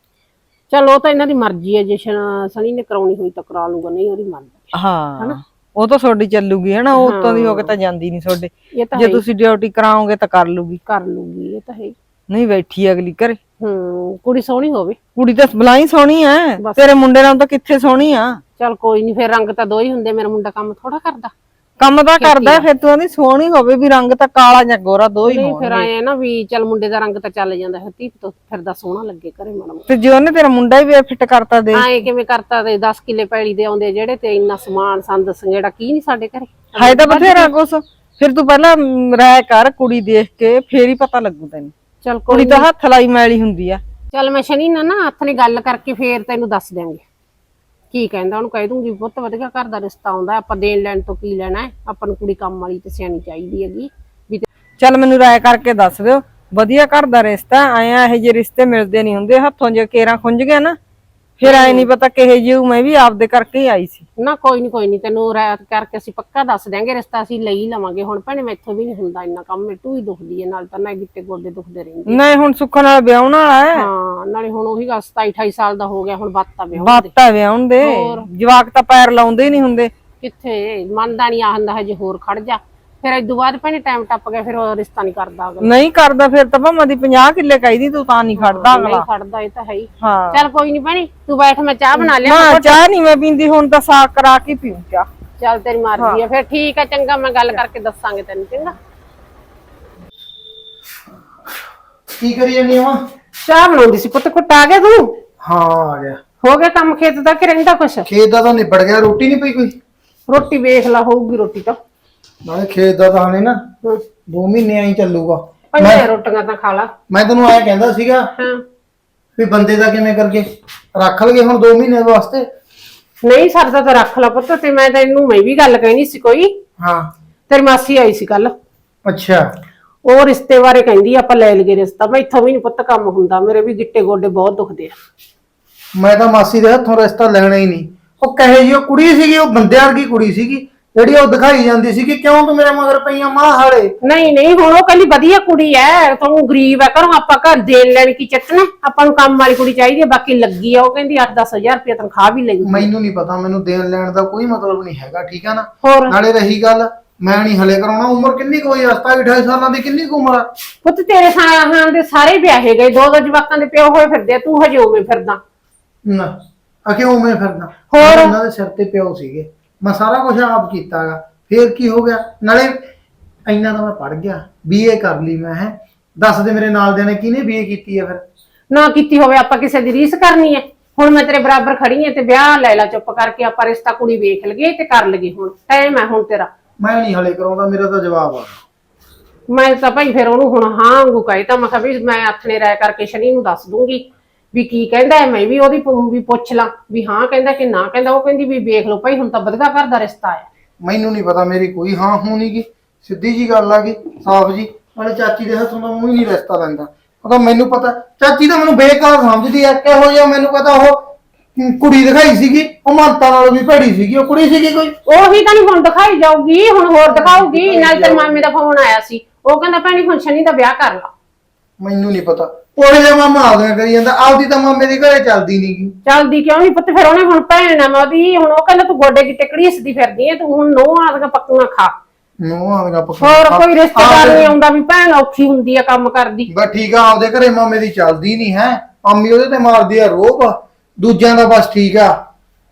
ਚਲ ਉਹ ਤਾਂ ਇਹਨਾਂ ਦੀ ਮਰਜ਼ੀ ਹੈ ਜੇ ਸ਼ਨ- ਸਣੀ ਨੇ ਕਰਾਉਣੀ ਹੋਈ ਤਾਂ ਕਰਾ ਲੂਗਾ ਨਹੀਂ ਉਹਦੀ ਮਰਜ਼ੀ ਹਾਂ ਉਹ ਤਾਂ ਤੁਹਾਡੀ ਚੱਲੂਗੀ ਹਨਾ? ਉਹ ਉੱਤੋਂ ਦੀ ਹੋ ਕੇ ਤਾਂ ਜਾਂਦੀ ਨਹੀਂ ਤੁਹਾਡੇ। ਇਹ ਤਾਂ ਜੇ ਤੁਸੀਂ ਡਿਊਟੀ ਕਰਾਓਗੇ ਤਾਂ ਕਰ ਲੂਗੀ ਕਰ ਲੂਗੀ ਇਹ ਤਾਂ ਹੈ ਹੀ। ਨਹੀਂ ਬੈਠੀ ਅਗਲੀ ਘਰੇ। ਹੂੰ ਕੁੜੀ ਸੋਹਣੀ ਹੋਵੇ। ਕੁੜੀ ਤਾਂ ਬਲਾਈ ਸੋਹਣੀ ਐ ਤੇਰੇ ਮੁੰਡੇ ਨਾਲ ਤਾਂ ਕਿੱਥੇ ਸੋਹਣੀ ਆ? ਚਲ ਕੋਈ ਨਹੀਂ ਫਿਰ ਰੰਗ ਤਾਂ ਦੋ ਹੀ ਹੁੰਦੇ ਮੇਰਾ ਮੁੰਡਾ ਕੰਮ ਥੋੜਾ ਕਰਦਾ। ਕੰਮ ਤਾਂ ਕਰਦਾ ਫਿਰ ਤੂੰ ਆਂਦੀ ਸੋਹਣੀ ਹੋਵੇ ਵੀ ਰੰਗ ਤਾਂ ਕਾਲਾ ਜਾਂ ਗੋਰਾ ਦੋ ਹੀ ਨਹੀਂ ਫਿਰ ਆਏ ਆ ਨਾ ਵੀ ਚਲ ਮੁੰਡੇ ਦਾ ਰੰਗ ਤਾਂ ਚੱਲ ਜਾਂਦਾ ਹੈ ਧੀਪ ਤੋਂ ਫਿਰਦਾ ਸੋਹਣਾ ਲੱਗੇ ਘਰੇ ਮਾੜਾ ਤੇ ਜੇ ਉਹਨੇ ਤੇਰਾ ਮੁੰਡਾ ਹੀ ਫਿੱਟ ਕਰਤਾ ਦੇ ਆਏ ਕਿਵੇਂ ਕਰਤਾ ਤੇ 10 ਕਿੱਲੇ ਪੈਲੀ ਦੇ ਆਉਂਦੇ ਜਿਹੜੇ ਤੇ ਇੰਨਾ ਸਮਾਨ ਸੰਦ ਸੰਗੇੜਾ ਕੀ ਨਹੀਂ ਸਾਡੇ ਘਰੇ? ਹਾਏ ਤਾਂ ਬਥੇਰਾ ਕੁਛ। ਫਿਰ ਤੂੰ ਪਹਿਲਾਂ ਮ, ਰਾਇ ਕਰ ਕੁੜੀ ਦੇਖ ਕੇ ਫੇਰ ਹੀ ਪਤਾ ਲੱਗੂ ਤੈਨੂੰ। ਚਲ ਕੋਈ ਕੁੜੀ ਤਾਂ ਹੱਥ ਲਾਈ ਮੈਲੀ ਹੁੰਦੀ ਆ। ਚਲ ਮੈਂ ਸ਼ਨੀ ਨਾਲ ਨਾ ਹੱਥ ਨੇ ਗੱਲ ਕਰਕੇ ਫੇਰ ਤੈਨੂੰ ਦੱਸ ਦਿਆਂਗੇ। ਕੀ ਕਹਿੰਦਾ, ਉਹਨੂੰ ਕਹਿ ਦੂੰਗੀ ਬਹੁਤ ਵਧੀਆ ਘਰ ਦਾ ਰਿਸ਼ਤਾ ਆਉਂਦਾ ਆਪਾਂ ਦੇਣ ਲੈਣ ਤੋਂ ਕੀ ਲੈਣਾ ਹੈ? ਆਪਾਂ ਨੂੰ ਕੁੜੀ ਕੰਮ ਵਾਲੀ ਤੇ ਸਿਆਣੀ ਚਾਹੀਦੀ ਹੈਗੀ। ਵੀ ਤੇ- ਚੱਲ ਮੈਨੂੰ ਰਾਏ ਕਰਕੇ ਦੱਸ ਦਿਓ, ਵਧੀਆ ਘਰ ਦਾ ਰਿਸ਼ਤਾ ਆਇਆ ਇਹ ਜੇ ਰਿਸ਼ਤੇ ਮਿਲਦੇ ਨਹੀਂ ਹੁੰਦੇ, ਹੱਥੋਂ ਜੇ ਕੇਰਾਂ ਖੁੰਝ ਗਿਆ ਨਾ ਫਿਰ ਆਏ ਨਹੀਂ ਪਤਾ ਕਿਹੇ ਜਿਉ ਮੈਂ ਵੀ ਆਪਦੇ ਕਰਕੇ ਹੀ ਆਈ ਸੀ। ਨਾ ਕੋਈ ਨਹੀਂ ਕੋਈ ਨਹੀਂ ਤੈਨੂੰ ਰਾਤ ਕਰਕੇ ਅਸੀਂ ਪੱਕਾ ਦੱਸ ਦਿਆਂਗੇ ਰਿਸ਼ਤਾ ਅਸੀਂ ਲਈ ਲਵਾਂਗੇ। ਹੁਣ ਭੈਣੇ ਮੈਥੋਂ ਵੀ ਨਹੀਂ ਹੁੰਦਾ ਇੰਨਾ ਕੰਮ ਮੇਟੂ ਹੀ ਦੁਖਦੀ ਹੈ ਨਾਲ ਤਾਂ ਨਾ ਗਿੱਟੇ ਗੋਡੇ ਦੁਖਦੇ ਰਹਿੰਦੇ ਨਹੀਂ ਹੁਣ ਸੁੱਖਣ ਨਾਲ ਵਿਆਹਣ ਵਾਲਾ ਹੈ ਹਾਂ ਨਾਲੇ ਹੁਣ ਉਹੀ ਗੱਲ 27 28 ਸਾਲ ਦਾ ਹੋ ਗਿਆ ਹੁਣ ਬਾਤਾਂ ਵਿਆਹ ਬਾਤਾਂ ਵਿਆਹਣ ਦੇ। ਜਵਾਕ ਤਾਂ ਪੈਰ ਲਾਉਂਦੇ ਹੀ ਨਹੀਂ ਹੁੰਦੇ। ਕਿੱਥੇ? ਮੰਨਦਾ ਨਹੀਂ ਆਹੰਦਾ ਹਜੇ ਹੋਰ ਖੜ ਜਾ। ਫਿਰ ਇਦੋਂ ਬਾਅਦ ਭੈਣੇ ਟਾਈਮ ਟੱਪ ਗਿਆ ਫਿਰ ਉਹ ਰਿਸ਼ਤਾ ਨਹੀਂ ਕਰਦਾ ਅਗਲਾ। ਨਹੀਂ ਕਰਦਾ ਫਿਰ ਤਾਂ ਭਾਵੇਂ ਦੀ 50 ਕਿੱਲੇ ਕਹੀਦੀ ਤੂੰ ਤਾਂ ਨਹੀਂ ਖੜਦਾ ਨਹੀਂ ਅਗਲਾ ਖੜਦਾ ਇਹ ਤਾਂ ਹੈ ਹੀ। ਹਾਂ। ਚੱਲ ਕੋਈ ਨਹੀਂ ਭੈਣੇ ਤੂੰ ਬੈਠ ਮੈਂ ਚਾਹ ਬਣਾ ਲਿਆ। ਨਾ ਚਾਹ ਨਹੀਂ ਮੈਂ ਪੀਂਦੀ ਹੁਣ ਤਾਂ ਸਾਗ ਕਰਾ ਕੇ ਪੀਉ ਚਾਹ। ਚੱਲ ਤੇਰੀ ਮਰਜ਼ੀ ਹੈ। ਫਿਰ ਠੀਕ ਹੈ ਚੰਗਾ ਮੈਂ ਗੱਲ ਕਰਕੇ ਦੱਸਾਂਗੇ ਤੈਨੂੰ ਚੰਗਾ। ਕੀ ਕਰੀ ਜਾਂਦੀ ਆ ਚਾਹ ਬਣਾਉਂਦੀ ਸੀ ਪੁੱਤ ਕੁੱਟ ਆ ਗਿਆ ਤੂੰ? ਹਾਂ ਆ ਗਿਆ। ਹੋ ਗਿਆ ਕੰਮ ਖੇਤ ਦਾ ਕਿ ਰਹਿੰਦਾ ਕੁਛ? ਖੇਤ ਦਾ ਤਾਂ ਨਿਬੜ ਗਿਆ ਰੋਟੀ ਨਹੀਂ ਪਈ ਕੋਈ? ਰੋਟੀ ਵੇਖ ਲਾ ਹੋਊਗੀ ਰੋਟੀ ਤਾਂ। ਨਾਲੇ ਖੇਤ ਦਾ ਤਾਂ ਹਣੇ ਨਾ ਹੂੰ। 2 ਮਹੀਨੇ ਆਈ ਚੱਲੂਗਾ। ਪੰਜੇ ਰੋਟੀਆਂ ਤਾਂ ਖਾ ਲਾ। ਮੈਂ ਤੈਨੂੰ ਐਂ ਕਹਿੰਦਾ ਸੀਗਾ ਹਾਂ। ਵੀ ਬੰਦੇ ਦਾ ਕਿਵੇਂ ਕਰਕੇ ਰੱਖ ਲਗੇ ਹੁਣ 2 ਮਹੀਨੇ ਵਾਸਤੇ? ਨਹੀਂ ਸਰਦਾ ਤਾਂ ਰੱਖ ਲਾ ਪੁੱਤ ਤੇ ਮੈਂ ਤੈਨੂੰ ਮੈਂ ਵੀ ਗੱਲ ਕਹਿਣੀ ਸੀ ਕੋਈ। ਹਾਂ। ਤੇਰੀ ਮਾਸੀ ਆਈ ਸੀ ਕੱਲ ਅੱਛਾ। ਉਹ ਰਿਸ਼ਤੇ ਬਾਰੇ ਕਹਿੰਦੀ ਆਪਾਂ ਲੈ ਲਈਏ ਰਿਸ਼ਤਾ। ਮੈਂ ਇੱਥੋਂ ਵੀ ਨਹੀਂ ਪੁੱਤ ਕੰਮ ਹੁੰਦਾ ਮੇਰੇ ਵੀ ਗਿੱਟੇ ਗੋਡੇ ਬਹੁਤ ਦੁਖਦੇ ਆ। ਮੈਂ ਤਾਂ ਮਾਸੀ ਦੇ ਹੱਥੋਂ ਰਸਤਾ ਲੈਣਾ ਹੀ ਨਹੀਂ। ਉਹ ਕਹੇ ਜੀ ਉਹ ਕੁੜੀ ਸੀਗੀ ਉਹ ਬੰਦਿਆਂ ਵਰਗੀ ਕੁੜੀ ਸੀਗੀ। ਜਿਹੜੀ ਉਹ ਦਿਖਾਈ ਜਾਂਦੀ ਸੀ ਕਿ ਕਿਉਂ ਤੂੰ ਮੇਰੇ ਮਗਰ ਪਈਆਂ ਮਾਂ ਹਾਲੇ? ਨਹੀਂ ਨਹੀਂ ਹੁਣ ਉਹ ਕਹਿੰਦੀ ਵਧੀਆ ਕੁੜੀ ਐ ਤੂੰ ਗਰੀਬ ਐ ਕਰੋ ਆਪਾਂ ਘਰ ਦੇਣ ਲੈਣ ਕੀ ਚੱਟਣਾ ਆਪਾਂ ਨੂੰ ਕੰਮ ਵਾਲੀ ਕੁੜੀ ਚਾਹੀਦੀ ਐ ਬਾਕੀ ਲੱਗੀ ਆ ਉਹ ਕਹਿੰਦੀ 8-10000 ਰੁਪਏ ਤਨਖਾਹ ਵੀ ਲਈ। ਮੈਨੂੰ ਨਹੀਂ ਪਤਾ ਮੈਨੂੰ ਦੇਣ ਲੈਣ ਦਾ ਕੋਈ ਮਤਲਬ ਨਹੀਂ ਹੈਗਾ ਠੀਕ ਆ ਨਾ? ਹੋਰ? ਨਾਲੇ ਰਹੀ ਗੱਲ ਮੈਂ ਨਹੀਂ ਹਲੇ ਕਰਾਉਣਾ ਉਮਰ ਕਿੰਨੀ ਕੁ ਹੋਈ ਰਸਤਾ 28 ਸਾਲਾਂ ਦੀ ਕਿੰਨੀ ਕੁ ਉਮਰ ਆ? ਪੁੱਤ ਤੇਰੇ ਸਾਹਾਂ ਦੇ ਸਾਰੇ ਵਿਆਹੇ ਗਏ ਦੋ ਦੋ ਜਵਾਕਾਂ ਦੇ ਪਿਓ ਹੋਏ ਫਿਰਦੇ ਆ, ਤੂੰ ਹਜੇ ਉਵੇਂ ਫਿਰਦਾ। ਨਾ ਅਕੇ ਉਵੇਂ ਫਿਰਦਾ। ਹੋਰ? ਉਹਨਾਂ ਦੇ ਸਿਰ ਤੇ ਪਿਓ ਸੀਗੇ। ਮੈਂ ਸਾਰਾ ਕੁਝ ਆਪ ਕੀਤਾਗਾ। ਫੇਰ ਕੀ ਹੋ ਗਿਆ? ਨਾਲੇ ਇੰਨਾ ਤਾਂ ਮੈਂ ਪੜ ਗਿਆ ਬੀਏ ਕਰ ਲਈ ਮੈਂ ਹੈ। ਦੱਸ ਦੇ ਮੇਰੇ ਨਾਲ ਦੇ ਨੇ ਕਿਹਨੇ ਬੀਏ ਕੀਤੀ ਹੈ ਫਿਰ? ਨਾ ਕੀਤੀ ਹੋਵੇ ਆਪਾਂ ਕਿਸੇ ਦੀ ਰੀਸ ਕਰਨੀ ਐ ਹੁਣ ਮੈਂ ਤੇਰੇ ਬਰਾਬਰ ਖੜੀ ਐ ਤੇ ਵਿਆਹ ਲੈ ਲਾ ਚੁੱਪ ਕਰਕੇ ਆਪਾਂ ਰਿਸ਼ਤਾ ਕੁੜੀ ਵੇਖ ਲਈਏ ਤੇ ਕਰ ਲਈਏ ਹੁਣ। ਟਾਈਮ ਐ ਹੁਣ ਤੇਰਾ। ਮੈਂ ਨਹੀਂ ਹਲੇ ਕਰਾਉਂਦਾ ਮੇਰਾ ਤਾਂ ਜਵਾਬ ਆ। ਮੈਂ ਤਾਂ ਭਾਈ ਫਿਰ ਉਹਨੂੰ ਹੁਣ ਹਾਂ ਵਾਂਗੂ ਕਹੇ ਤਾਂ ਮੈਂ ਕਿਹਾ ਵੀ ਮੈਂ ਆਥਣੇ ਰਾਇ ਕਰਕੇ ਸ਼ਨੀ ਨੂੰ ਦੱਸ ਦੂੰਗੀ। ਵੀ ਕੀ ਕਹਿੰਦਾ ਹੈ ਮੈਂ ਵੀ ਉਹਦੀ ਪੁ- ਵੀ ਪੁੱਛ ਲਾਂ ਵੀ ਹਾਂ ਕਹਿੰਦਾ ਕਿ ਨਾ ਕਹਿੰਦਾ ਉਹ ਕਹਿੰਦੀ ਵੀ ਵੇਖ ਲਓ ਭਾਈ ਹੁਣ ਤਾਂ ਬਦਗਾ ਘਰ ਦਾ ਰਿਸ਼ਤਾ ਹੈ ਮੈਨੂੰ ਨਹੀਂ ਪਤਾ ਮੇਰੀ ਕੋਈ ਹਾਂ ਹੂੰ ਨਹੀਂ ਗੀ ਸਿੱਧੀ ਜੀ ਗੱਲ ਆ ਗਈ ਸਾਫ਼ ਜੀ ਨਾਲੇ ਚਾਚੀ ਦੇ ਹੱਥੋਂ ਤਾਂ ਮੂੰਹ ਹੀ ਨਹੀਂ ਰਸਤਾ ਲੈਂਦਾ। ਉਹ ਤਾਂ ਮੈਨੂੰ ਪਤਾ ਚਾਚੀ ਤਾਂ ਮੈਨੂੰ ਬੇਕਾਰ ਸਮਝਦੀ ਐ ਕਿਹੋ ਜਿਹਾ ਮੈਨੂੰ ਪਤਾ ਉਹ ਕੁੜੀ ਦਿਖਾਈ ਸੀਗੀ ਉਹ ਮਮਤਾ ਨਾਲੋਂ ਵੀ ਭੜੀ ਸੀਗੀ ਉਹ ਕੁੜੀ ਸੀਗੀ ਕੋਈ? ਉਹੀ ਤਾਂ ਨਹੀਂ ਹੁਣ ਦਿਖਾਈ ਜਾਊਗੀ ਹੁਣ ਹੋਰ ਦਿਖਾਊਗੀ ਨਾਲ ਤੇਰੇ ਮਾਮੇ ਦਾ ਫੋਨ ਆਇਆ ਸੀ ਉਹ ਕਹਿੰਦਾ ਭੈਣੀ ਹੁਣ ਸ਼ਨੀ ਦਾ ਵਿਆਹ ਕਰ ਲਾ। ਮੈਨੂੰ ਨਹੀਂ ਪਤਾ। ਉਹ ਜਿਹਾ ਮਾਮਾ ਆਪਦੀਆਂ ਕਰੀ ਜਾਂਦਾ ਆਪਦੀ ਤਾਂ ਮਾਮੇ ਦੀ ਘਰੇ ਚੱਲਦੀ ਨਹੀਂਗੀ ਚੱਲਦੀ ਕਿਉਂ ਨਹੀਂ ਪੁੱਤ? ਫਿਰ ਉਹਨੇ ਹੁਣ ਭੈਣ ਆ ਉਹਦੀ ਹੁਣ ਉਹ ਕਹਿੰਦਾ ਤੂੰ ਗੋਡੇ ਗਿੱਟੇ ਘੜੀਸਦੀ ਫਿਰਦੀ ਐ ਤੂੰ ਹੁਣ ਨੋ ਆਦਗਾ ਪੱਕੀਆਂ ਖਾ। ਨੂੰ ਆਦਗਾ ਪੱਕਾ ਹੋਰ ਕੋਈ ਰਿਸ਼ਤੇਦਾਰ ਨਹੀਂ ਆਉਂਦਾ ਵੀ ਭੈਣ ਔਖੀ ਹੁੰਦੀ ਆ ਕੰਮ ਕਰਦੀ। ਬਸ ਠੀਕ ਆ ਆਪਦੇ ਘਰੇ ਮਾਮੇ ਦੀ ਚੱਲਦੀ ਨਹੀਂ ਹੈ। ਮਾਮੀ ਉਹਦੇ ਤੇ ਮਾਰਦੀ ਆ ਰੋਬ। ਦੂਜਿਆਂ ਦਾ ਬਸ ਠੀਕ ਆ